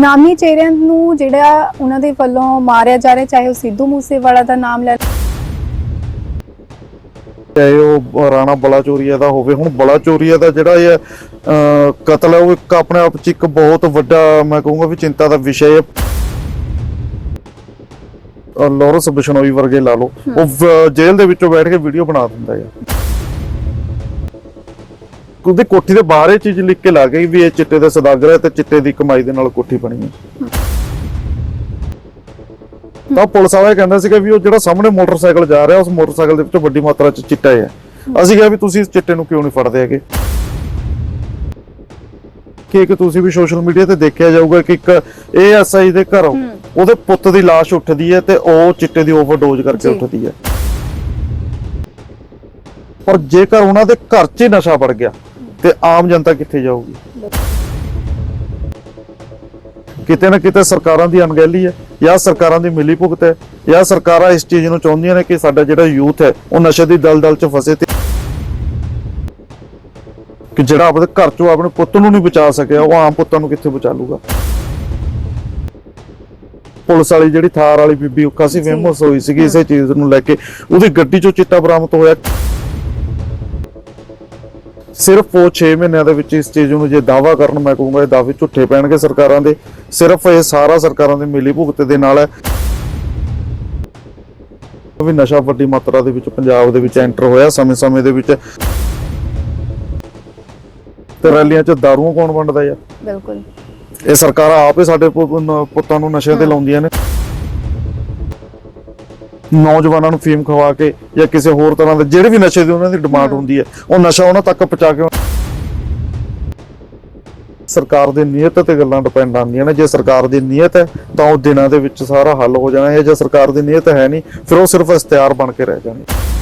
ਨਾਮੀ ਚਿਹਰਿਆਂ ਨੂੰ ਜਿਹੜਾ ਉਹਨਾਂ ਦੇ ਵੱਲੋਂ ਮਾਰਿਆ ਜਾ ਰਿਹਾ ਚਾਹੇ ਉਹ ਸਿੱਧੂ ਮੂਸੇਵਾਲਾ ਦਾ ਨਾਮ ਲੈ ਚਾਹੇ ਉਹ ਰਾਣਾ ਬਲਾਚੋਰੀਆ ਦਾ ਹੋਵੇ ਹੁਣ ਬਲਾਚੋਰੀਆ ਦਾ ਜਿਹੜਾ ਇਹ ਅਹ, ਕਤਲ ਹੈ ਉਹ ਇੱਕ ਆਪਣੇ ਆਪ 'ਚ ਇੱਕ ਬਹੁਤ ਵੱਡਾ ਮੈਂ ਕਹੂੰਗਾ ਵੀ ਚਿੰਤਾ ਦਾ ਵਿਸ਼ਾ ਹੈ। ਅਹ, ਲਾਰੈਂਸ ਬਿਸ਼ਨੋਈ ਵਰਗੇ ਲਾ ਲਓ ਉਹ ਵ- ਜੇਲ੍ਹ ਦੇ ਵਿੱਚੋਂ ਬੈਠ ਕੇ ਵੀਡੀਓ ਬਣਾ ਦਿੰਦਾ ਹੈ। ਉਹਦੀ ਕੋਠੀ ਦੇ ਬਾਹਰ ਇਹ ਚੀਜ਼ ਲਿਖ ਕੇ ਲਾ ਗਈ ਵੀ ਇਹ ਚਿੱਟੇ ਦਾ ਸਦਾਗਰ ਹੈ ਤੇ ਚਿੱਟੇ ਦੀ ਕਮਾਈ ਦੇ ਨਾਲ ਕੋਠੀ ਬਣੀ ਹੈ। ਤਾਂ ਪੁਲਿਸ ਵਾਲਾ ਕਹਿੰਦਾ ਸੀਗਾ ਵੀ ਉਹ ਜਿਹੜਾ ਸਾਹਮਣੇ ਮੋਟਰਸਾਈਕਲ ਜਾ ਰਿਹਾ ਉਸ ਮੋਟਰਸਾਈਕਲ ਦੇ ਵਿੱਚ ਵੱਡੀ ਮਾਤਰਾ 'ਚ ਚਿੱਟਾ ਹੈ ਅਸੀਂ ਕਿਹਾ ਵੀ ਤੁਸੀਂ ਇਸ ਚਿੱਟੇ ਨੂੰ ਕਿਉਂ ਨਹੀਂ ਫੜਦੇ ਹੈਗੇ? ਕਿ ਇੱਕ ਤੁਸੀਂ ਵੀ ਸੋਸ਼ਲ ਮੀਡੀਆ ਤੇ ਦੇਖਿਆ ਜਾਊਗਾ ਕਿ ਇੱਕ ਏਐਸਆਈ ਦੇ ਘਰੋਂ ਉਹਦੇ ਪੁੱਤ ਦੀ ਲਾਸ਼ ਉੱਠਦੀ ਹੈ ਤੇ ਉਹ ਚਿੱਟੇ ਦੀ ਓਵਰਡੋਜ਼ ਕਰਕੇ। ਉੱਠਦੀ ਹੈ। ਪਰ ਜੇਕਰ ਉਹਨਾਂ ਦੇ ਘਰ 'ਚ ਹੀ ਨਸ਼ਾ ਵੜ ਗਿਆ ਤੇ ਆਮ ਜਨਤਾ ਕਿੱਥੇ ਜਾਊਗੀ? ਕਿਤੇ ਨਾ ਕਿਤੇ ਸਰਕਾਰਾਂ ਦੀ ਅਣਗਹਿਲੀ ਹੈ, ਜਾਂ ਸਰਕਾਰਾਂ ਦੀ ਮਿਲੀ ਹੈ, ਜਾਂ ਸਰਕਾਰਾਂ ਇਸ ਚੀਜ਼ ਨੂੰ ਚਾਹੁੰਦੀਆਂ ਨੇ ਕਿ ਸਾਡਾ ਜਿਹੜਾ ਯੂਥ ਹੈ, ਉਹ ਨਸ਼ੇ ਦੀ ਦਲਦਲ 'ਚ ਫਸੇ ਤੇ ਕਿ ਜਿਹੜਾ ਆਪਣੇ ਘਰ 'ਚੋਂ ਆਪਣੇ ਪੁੱਤ ਨੂੰ ਨਹੀਂ ਬਚਾ ਸਕਿਆ, ਉਹ ਆਮ ਪੁੱਤਾਂ ਨੂੰ ਕਿੱਥੇ ਬਚਾ ਲੂਗਾ ਪੁਲਿਸ ਵਾਲੀ ਜਿਹੜੀ ਥਾਰ ਵਾਲੀ ਬੀਬੀ ਉਹ ਕਾਫੀ ਫੇਮਸ ਹੋਈ ਸੀਗੀ ਇਸੇ ਚੀਜ਼ ਨੂੰ ਲੈ ਕੇ, ਉਹਦੀ ਗੱਡੀ 'ਚੋਂ ਚਿੱਟਾ ਬਰਾਮਦ ਹੋਇਆ। ਸਿਰਫ ਉਹ 6 ਮਹੀਨਿਆਂ ਦੇ ਵਿੱਚ ਇਸ ਚੀਜ਼ ਨੂੰ ਜੇ ਦਾਵਾ ਕਰਨ ਮੈਂ ਕਹੂੰਗਾ ਇਹ ਦਾਅਵੇ ਝੁੱਠੇ ਪੈਣਗੇ ਸਰਕਾਰਾਂ ਦੇ। ਸਿਰਫ ਇਹ ਸਾਰਾ ਸਰਕਾਰਾਂ ਦੀ ਮਿਲੀ ਭੁਗਤ ਦੇ ਨਾਲ ਹੈ। ਵੀ ਨਸ਼ਾ ਵੱਡੀ ਮਾਤਰਾ ਦੇ ਵਿੱਚ ਪੰਜਾਬ ਦੇ ਵਿੱਚ ਐਂਟਰ ਹੋਇਆ ਸਮੇਂ-ਸਮੇਂ ਦੇ ਵਿੱਚ। ਤੇ ਰੈਲੀਆਂ 'ਚ ਦਾਰੂਆਂ ਕੌਣ ਵੰਡਦਾ ਯਾਰ? ਬਿਲਕੁਲ। ਇਹ ਸਰਕਾਰਾਂ ਆਪ ਹੀ ਸਾਡੇ ਪੁ- ਪੁੱਤਾਂ ਨੂੰ ਨਸ਼ਿਆਂ ਤੇ ਲਾਉਂਦੀਆਂ ਨੇ। ਨੌਜਵਾਨਾਂ ਨੂੰ ਫੀਮ ਖਵਾ ਕੇ ਜਾਂ ਕਿਸੇ ਹੋਰ ਤਰ੍ਹਾਂ ਦੇ ਜਿਹੜੇ ਵੀ ਨਸ਼ੇ ਦੀ ਉਹਨਾਂ ਦੀ ਡਿਮਾਂਡ ਹੁੰਦੀ ਹੈ, ਉਹ ਨਸ਼ਾ ਉਹਨਾਂ ਤੱਕ ਪਹੁੰਚਾ ਕੇ ਸਰਕਾਰ ਦੀ ਨੀਅਤ ਤੇ ਗੱਲਾਂ ਡਿਪੈਂਡ ਆਉਂਦੀਆਂ ਨੇ। ਜੇ ਸਰਕਾਰ ਦੀ ਨੀਅਤ ਹੈ, ਤਾਂ ਉਹ ਦਿਨਾਂ ਦੇ ਵਿੱਚ ਸਾਰਾ ਹੱਲ ਹੋ ਜਾਣਾ ਹੈ। ਜੇ ਸਰਕਾਰ ਦੀ ਨੀਅਤ ਹੈ ਨਹੀਂ, ਫਿਰ ਉਹ ਸਿਰਫ ਇਸ਼ਤਿਹਾਰ ਬਣ ਕੇ ਰਹਿ ਜਾਣਗੇ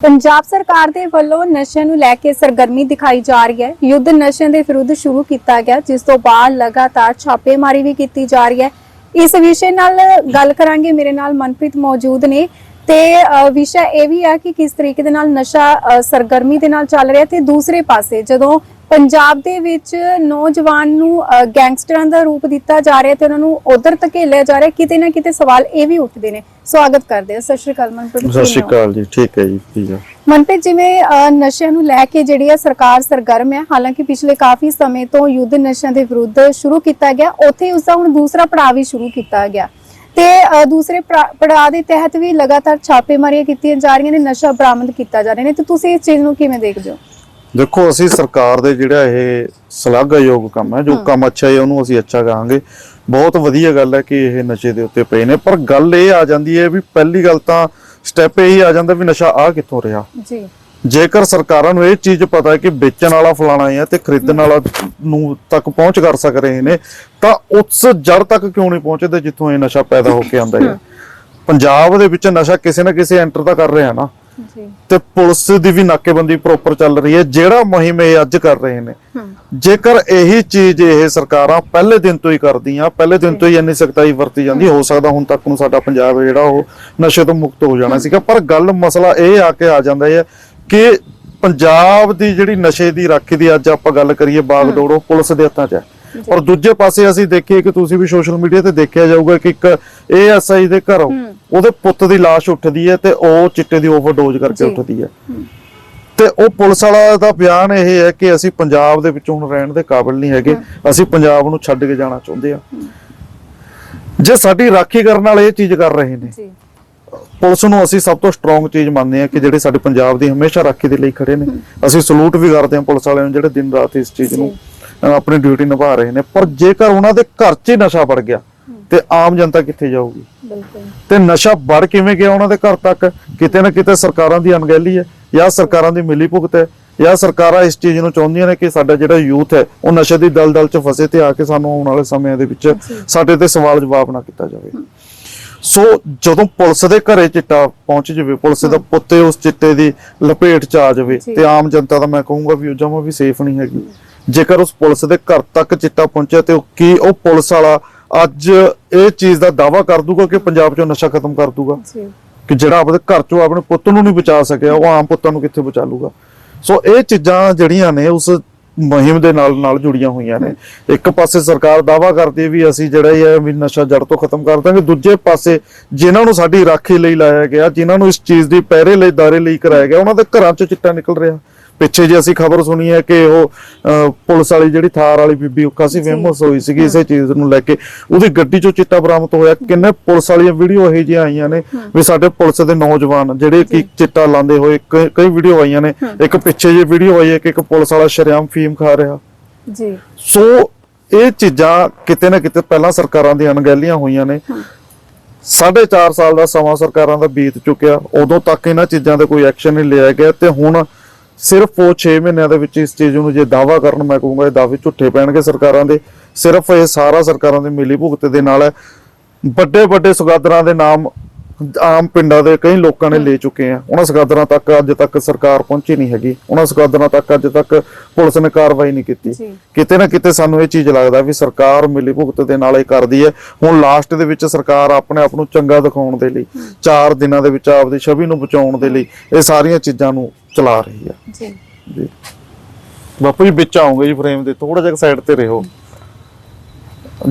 ਪੰਜਾਬ ਸਰਕਾਰ ਦੇ ਵੱਲੋਂ ਨਸ਼ਿਆਂ ਨੂੰ ਲੈ ਕੇ ਸਰਗਰਮੀ ਦਿਖਾਈ ਜਾ ਰਹੀ ਹੈ। ਯੁੱਧ ਨਸ਼ਿਆਂ ਦੇ ਵਿਰੁੱਧ ਸ਼ੁਰੂ ਕੀਤਾ ਗਿਆ, ਜਿਸ ਤੋਂ ਬਾਅਦ ਲਗਾਤਾਰ ਛਾਪੇਮਾਰੀ ਵੀ ਕੀਤੀ ਜਾ ਰਹੀ ਹੈ। ਇਸ ਵਿਸ਼ੇ ਨਾਲ ਗੱਲ ਕਰਾਂਗੇ। ਮੇਰੇ ਨਾਲ ਮਨਪ੍ਰੀਤ ਮੌਜੂਦ ਨੇ ਤੇ ਵਿਸ਼ਾ ਇਹ ਵੀ ਹੈ ਕਿ ਕਿਸ ਤਰੀਕੇ ਦੇ ਨਾਲ ਨਸ਼ਾ ਸਰਗਰਮੀ ਦੇ ਨਾਲ ਚੱਲ ਰਿਹਾ ਤੇ ਦੂਸਰੇ ਪਾਸੇ ਜਦੋਂ ਪੰਜਾਬ ਦੇ ਵਿੱਚ ਨੌਜਵਾਨ ਨੂੰ ਗੈਂਗਸਟਰਾਂ ਦਾ ਰੂਪ ਦਿੱਤਾ ਜਾ ਰਿਹਾ ਤੇ ਉਹਨਾਂ ਨੂੰ ਉਧਰ ਧਕੇਲਿਆ ਜਾ ਰਿਹਾ ਕਿਤੇ ਨਾ ਕਿਤੇ ਸਵਾਲ ਇਹ ਵੀ ਉੱਠਦੇ ਨੇ। ਸਵਾਗਤ ਕਰਦੇ ਹਾਂ। ਸਤਿ ਸ਼੍ਰੀ ਅਕਾਲ ਮਨਪ੍ਰੀਤ ਸਤਿ ਸ਼੍ਰੀ? ਅਕਾਲ ਜੀ ਠੀਕ ਹੈ ਜੀ ਠੀਕ ਹੈ ਮਨਪ੍ਰੀਤ ਜਿਵੇਂ ਨਸ਼ਿਆਂ ਨੂੰ ਲੈ ਕੇ ਜਿਹੜੀ ਹੈ ਸਰਕਾਰ ਸਰਗਰਮ ਹੈ ਹਾਲਾਂਕਿ ਪਿਛਲੇ ਕਾਫੀ ਸਮੇਂ ਤੋਂ ਯੁੱਧ ਨਸ਼ਿਆਂ ਦੇ ਵਿਰੁੱਧ ਸ਼ੁਰੂ ਕੀਤਾ ਗਿਆ ਉੱਥੇ ਉਸ ਦਾ ਹੁਣ ਦੂਸਰਾ ਪੜਾਅ ਵੀ ਸ਼ੁਰੂ ਕੀਤਾ ਗਿਆ। ਤੇ ਦੂਸਰੇ ਪੜਾ- ਪੜਾਅ ਦੇ ਤਹਿਤ ਵੀ ਲਗਾਤਾਰ ਛਾਪੇਮਾਰੀਆਂ ਕੀਤੀਆਂ ਜਾ ਰਹੀਆਂ ਨੇ ਨਸ਼ਾ ਬਰਾਮਦ ਕੀਤਾ ਜਾ ਰਿਹਾ ਨੇ ਤੇ ਤੁਸੀਂ ਇਸ ਚੀਜ਼ ਨੂੰ ਕਿਵੇਂ ਦੇਖਦੇ ਹੋ? ਦੇਖੋ ਅਸੀਂ ਸਰਕਾਰ ਦੇ ਜਿਹੜਾ ਇਹ ਸ਼ਲਾਘਾਯੋਗ ਕੰਮ ਹੈ ਜੋ ਕੰਮ ਅੱਛਾ ਹੈ ਉਹਨੂੰ ਅਸੀਂ ਅੱਛਾ ਕਹਾਂਗੇ। ਬਹੁਤ ਵਧੀਆ ਗੱਲ ਹੈ ਕਿ ਇਹ ਨਸ਼ੇ ਦੇ ਉੱਤੇ ਪਏ ਨੇ। ਪਰ ਗੱਲ ਇਹ ਆ ਜਾਂਦੀ ਹੈ ਵੀ ਪਹਿਲੀ ਗੱਲ ਤਾਂ ਸਟੈਪ ਇਹ ਆ ਜਾਂਦਾ ਵੀ ਨਸ਼ਾ ਆ ਕਿੱਥੋਂ ਰਿਹਾ। ਜੀ। ਜੇਕਰ ਸਰਕਾਰਾਂ ਨੂੰ ਇਹ ਚੀਜ਼ ਪਤਾ ਹੈ ਕਿ ਵੇਚਣ ਵਾਲਾ ਫਲਾਣਾ ਹੈ ਤੇ ਖਰੀਦਣ ਵਾਲਾ ਨੂੰ ਤੱਕ ਪਹੁੰਚ ਕਰ ਸਕ ਰਹੇ ਨੇ ਤਾਂ ਉਸ ਜੜ ਤੱਕ ਕਿਉਂ ਨਹੀਂ ਪਹੁੰਚਦੇ ਜਿੱਥੋਂ ਇਹ ਨਸ਼ਾ ਪੈਦਾ ਹੋ ਕੇ ਆਉਂਦਾ ਹੈ। ਪੰਜਾਬ ਦੇ ਵਿੱਚ ਨਸ਼ਾ ਕਿਸੇ ਨਾ ਕਿਸੇ ਐਂਟਰ ਤਾਂ ਕਰ ਰਿਹਾ ਨਾ। ਜੀ। ਤੇ ਪੁਲਿਸ ਦੀ ਵੀ ਨਾਕੇਬੰਦੀ ਪ੍ਰੋਪਰ ਚੱਲ ਰਹੀ ਹੈ ਜਿਹੜਾ ਮੁਹਿੰਮ ਇਹ ਅੱਜ ਕਰ ਰਹੇ ਨੇ। ਜੇਕਰ ਇਹੀ ਚੀਜ਼ ਇਹ ਸਰਕਾਰਾਂ ਪਹਿਲੇ ਦਿਨ ਤੋਂ ਹੀ ਕਰਦੀਆਂ ਪਹਿਲੇ ਦਿਨ ਤੋਂ ਹੀ ਇੰਨੀ ਸਖਤਾਈ ਵਰਤੀ ਜਾਂਦੀ ਹੋ। ਸਕਦਾ ਹੁਣ ਤੱਕ ਨੂੰ ਸਾਡਾ ਪੰਜਾਬ ਜਿਹੜਾ ਉਹ ਨਸ਼ੇ ਤੋਂ ਮੁਕਤ ਹੋ ਜਾਣਾ ਸੀਗਾ। ਪਰ ਗੱਲ ਮਸਲਾ ਇਹ ਆ ਕੇ ਆ ਜਾਂਦਾ ਹੈ ਕਿ ਪੰਜਾਬ ਦੀ ਜਿਹੜੀ ਨਸ਼ੇ ਦੀ ਰਾਖੀ ਦੀ ਅੱਜ ਆਪਾਂ ਗੱਲ ਕਰੀਏ ਬਾਗਡੋਰ ਉਹ ਪੁਲਿਸ ਦੇ ਹੱਥਾਂ 'ਚ ਹੈ। ਔਰ ਦੂਜੇ ਪਾਸੇ ਅਸੀਂ ਦੇਖੀਏ ਕਿ ਤੁਸੀਂ ਵੀ ਸੋਸ਼ਲ ਮੀਡੀਆ ਤੇ ਦੇਖਿਆ ਜਾਊਗਾ ਕਿ ਇੱਕ ਏਐਸਆਈ ਦੇ ਘਰੋਂ ਉਹਦੇ ਪੁੱਤ ਦੀ ਲਾਸ਼ ਉੱਠਦੀ ਹੈ ਤੇ ਉਹ ਚਿੱਟੇ ਦੀ ਓਵਰਡੋਜ਼ ਕਰਕੇ। ਉੱਠਦੀ ਹੈ। ਤੇ ਉਹ ਪੁਲਿਸ ਵਾਲਾ ਦਾ ਬਿਆਨ ਇਹ ਹੈ ਕਿ ਅਸੀਂ ਪੰਜਾਬ ਦੇ ਵਿੱਚ ਹੁਣ ਰਹਿਣ ਦੇ ਕਾਬਿਲ ਨਹੀਂ ਹੈਗੇ। ਅਸੀਂ ਪੰਜਾਬ ਨੂੰ ਛੱਡ ਕੇ ਜਾਣਾ ਚਾਹੁੰਦੇ ਆ ਜੇ ਸਾਡੀ ਰਾਖੀ ਕਰਨ ਵਾਲੇ ਇਹ ਚੀਜ਼ ਕਰ ਰਹੇ ਨੇ ਜੀ। ਪੁਲਿਸ ਨੂੰ ਅਸੀਂ ਸਭ ਤੋਂ ਸਟਰੋਂਗ ਚੀਜ਼ ਮੰਨਦੇ ਆ ਕਿ ਜਿਹੜੇ ਸਾਡੇ ਪੰਜਾਬ ਦੀ ਹਮੇਸ਼ਾ ਰਾਖੀ ਦੇ ਲਈ ਖੜੇ ਨੇ। ਅਸੀਂ ਸਲੂਟ ਵੀ ਕਰਦੇ ਹਾਂ ਪੁਲਿਸ ਵਾਲਿਆਂ ਨੂੰ ਜਿਹੜੇ ਦਿਨ ਰਾਤ ਇਸ ਚੀਜ਼ ਨੂੰ ਆਪਣੀ ਡਿਊਟੀ ਨਿਭਾ ਰਹੇ ਨੇ। ਪਰ ਜੇਕਰ ਉਹਨਾਂ ਦੇ ਘਰ 'ਚ ਹੀ ਨਸ਼ਾ ਵੜ ਗਿਆ ਤੇ ਆਮ ਜਨਤਾ ਕਿੱਥੇ ਜਾਊਗੀ? ਬਿਲਕੁਲ। ਤੇ ਨਸ਼ਾ ਵੜ ਕਿਵੇਂ ਗਿਆ ਉਹਨਾਂ ਦੇ ਘਰ ਤੱਕ? ਕਿਤੇ ਨਾ ਕਿਤੇ ਸਰਕਾਰਾਂ ਦੀ ਅਣਗਹਿਲੀ ਹੈ ਜਾਂ ਸਰਕਾਰਾਂ ਦੀ ਮਿਲੀ ਭੁਗਤ ਹੈ ਜਾਂ ਸਰਕਾਰਾਂ ਇਸ ਚੀਜ਼ ਨੂੰ ਚਾਹੁੰਦੀਆਂ ਨੇ ਕਿ ਸਾਡਾ ਜਿਹੜਾ ਯੂਥ ਹੈ ਉਹ ਨਸ਼ੇ ਦੀ ਦਲਦਲ 'ਚ ਫਸੇ ਤੇ ਆ ਕੇ ਸਾਨੂੰ ਆਉਣ ਵਾਲੇ ਸਮਿਆਂ ਦੇ ਵਿੱਚ ਸਾਡੇ ਤੇ ਸਵਾਲ ਜਵਾਬ ਨਾ ਕੀਤਾ ਜਾਵੇ। ਸੋ ਜਦੋਂ ਪੁਲਿਸ ਦੇ ਘਰੇ ਚਿੱਟਾ ਪਹੁੰਚ ਜਾਵੇ ਪੁਲਿਸ ਦਾ ਪੁੱਤੇ ਉਸ ਚਿੱਟੇ ਦੀ ਲਪੇਟ 'ਚ ਆ ਜਾਵੇ। ਤੇ ਆਮ ਜਨਤਾ ਦਾ ਮੈਂ ਕਹੂੰਗਾ ਵੀ ਉਹ ਜਮਾ ਵੀ ਸੇਫ ਨਹੀਂ ਹੈਗੀ। ਜੇਕਰ ਉਸ ਪੁਲਿਸ ਦੇ ਘਰ ਤੱਕ ਚਿੱਟਾ ਪਹੁੰਚਿਆ ਤੇ ਉਹ ਕੀ ਉਹ ਪੁਲਿਸ ਵਾਲਾ ਅੱਜ ਇਹ ਚੀਜ਼ ਦਾ ਦਾਵਾ ਕਰ ਦੂਗਾ ਕਿ ਪੰਜਾਬ 'ਚੋਂ ਨਸ਼ਾ ਖਤਮ ਕਰ ਦੂਗਾ? ਕਿ ਜਿਹੜਾ ਆਪਣੇ ਘਰ ਚੋਂ ਆਪਣੇ ਪੁੱਤ ਨੂੰ ਨਹੀਂ ਬਚਾ ਸਕਿਆ ਉਹ ਆਮ ਪੁੱਤਾਂ ਨੂੰ ਕਿੱਥੇ ਬਚਾ ਲੂਗਾ? ਸੋ ਇਹ ਚੀਜ਼ਾਂ ਜਿਹੜੀਆਂ ਨੇ ਉਸ ਮੁਹਿੰਮ ਦੇ ਨਾਲ ਨਾਲ ਜੁੜੀਆਂ ਹੋਈਆਂ ਨੇ। ਇੱਕ ਪਾਸੇ ਸਰਕਾਰ ਦਾਵਾ ਕਰਦੀ ਹੈ ਵੀ ਅਸੀਂ ਜਿਹੜਾ ਇਹ ਹੈ ਵੀ ਨਸ਼ਾ ਜੜ ਤੋਂ ਖਤਮ ਕਰ ਦਾਂਗੇ। ਦੂਜੇ ਪਾਸੇ ਜਿਨ੍ਹਾਂ ਨੂੰ ਸਾਡੀ ਰਾਖੀ ਲਈ ਲਾਇਆ ਗਿਆ ਜਿਨ੍ਹਾਂ ਨੂੰ ਇਸ ਚੀਜ਼ ਦੀ ਪਹਿਰੇ ਲਈ ਦਾਰੇ ਲਈ ਕਰਾਇਆ ਗਿਆ ਉਹਨਾਂ ਦੇ ਘਰਾਂ ਚੋਂ ਚਿੱਟਾ ਨਿਕਲ ਰਿਹਾ। ਪਿੱਛੇ ਜੇ ਅਸੀਂ ਖਬਰ ਸੁਣੀ ਹੈ ਕਿ ਉਹ ਪੁਲਿਸ ਵਾਲੀ ਜਿਹੜੀ ਥਾਰ ਵਾਲੀ ਬੀਬੀ ਉਹ ਕਾਫੀ ਫੇਮਸ ਹੋਈ ਸੀਗੀ ਇਸੇ ਚੀਜ਼ ਨੂੰ ਲੈ ਕੇ ਉਹਦੀ ਗੱਡੀ ਚੋਂ ਚਿੱਟਾ ਬਰਾਮਦ ਹੋਇਆ। ਕਿੰਨੇ ਪੁਲਿਸ ਵਾਲੀਆਂ ਵੀਡੀਓ ਇਹੋ ਜਿਹੀਆਂ ਆਈਆਂ ਨੇ ਵੀ ਸਾਡੇ ਪੁਲਿਸ ਦੇ ਨੌਜਵਾਨ ਜਿਹੜੇ ਕਿ ਚਿੱਟਾ ਲਾਉਂਦੇ ਹੋਏ ਕਈ ਵੀਡੀਓ ਆਈਆਂ ਨੇ। ਇੱਕ ਪਿੱਛੇ ਜੇ ਵੀਡੀਓ ਆਈ ਹੈ ਕਿ ਇੱਕ ਪੁਲਿਸ ਵਾਲਾ ਸ਼ਰੇਆਮ ਫੀਮ ਖਾ ਰਿਹਾ। ਜੀ। ਸੋ ਇਹ ਚੀਜ਼ਾਂ ਕਿਤੇ ਨਾ ਕਿਤੇ ਪਹਿਲਾਂ ਸਰਕਾਰਾਂ ਦੀਆਂ ਅਣਗਹਿਲੀਆਂ ਹੋਈਆਂ ਨੇ। ਸਾਢੇ ਚਾਰ ਸਾਲ ਦਾ ਸਮਾਂ ਸਰਕਾਰਾਂ ਦਾ ਬੀਤ ਚੁੱਕਿਆ। ਉਦੋਂ ਤੱਕ ਇਹਨਾਂ ਚੀਜ਼ਾਂ ਤੇ ਕੋਈ ਐਕਸ਼ਨ ਨਹੀਂ ਲਿਆ ਗਿਆ ਤੇ ਹੁਣ ਸਿਰਫ ਉਹ 6 ਮਹੀਨਿਆਂ ਦੇ ਵਿੱਚ ਇਸ ਚੀਜ਼ ਨੂੰ ਜੇ ਦਾਵਾ ਕਰਨ, ਮੈਂ ਕਹੂੰਗਾ ਇਹ ਦਾਅਵੇ ਝੁੱਠੇ ਪੈਣਗੇ ਸਰਕਾਰਾਂ ਦੇ। ਸਿਰਫ ਇਹ ਸਾਰਾ ਸਰਕਾਰਾਂ ਦੇ ਮਿਲੀ ਭੁਗਤ ਦੇ ਨਾਲ ਹੈ। ਵੱਡੇ ਵੱਡੇ ਸੁਗਾਦਰਾਂ ਦੇ ਨਾਮ ਆਮ ਪਿੰਡਾਂ ਦੇ ਕਈ ਲੋਕਾਂ ਨੇ ਲੈ ਚੁੱਕੇ ਆ। ਉਹਨਾਂ ਸੁਗਾਦਰਾਂ ਤੱਕ ਅੱਜ ਤੱਕ ਸਰਕਾਰ ਪਹੁੰਚੀ ਨਹੀਂ ਹੈਗੀ। ਉਹਨਾਂ ਸੁਗਾਦਰਾਂ ਤੱਕ ਅੱਜ ਤੱਕ ਪੁਲਿਸ ਨੇ ਕਾਰਵਾਈ ਨਹੀਂ ਕੀਤੀ। ਕਿਤੇ ਨਾ ਕਿਤੇ ਸਾਨੂੰ ਇਹ ਚੀਜ਼ ਲੱਗਦਾ ਵੀ ਸਰਕਾਰ ਮਿਲੀ ਭੁਗਤ ਦੇ ਨਾਲ ਇਹ ਕਰਦੀ ਹੈ। ਹੁਣ ਲਾਸਟ ਦੇ ਵਿੱਚ ਸਰਕਾਰ ਆਪਣੇ ਆਪ ਨੂੰ ਚੰਗਾ ਦਿਖਾਉਣ ਦੇ ਲਈ 4 ਦਿਨਾਂ ਦੇ ਵਿੱਚ ਆਪਦੀ ਛਵੀ ਨੂੰ ਬਚਾਉਣ ਦੇ ਲਈ ਇਹ ਸਾਰੀਆਂ ਚੀਜ਼ਾਂ ਨੂੰ ਚਲਾ ਰਹੀ ਹੈ। ਜੀ। ਜੀ। ਬਾਪੂ ਜੀ ਵਿੱਚ ਆਉਂਗੇ ਜੀ ਫਰੇਮ ਦੇ ਥੋੜਾ ਜਿਹਾ ਸਾਈਡ ਤੇ ਰਹੋ।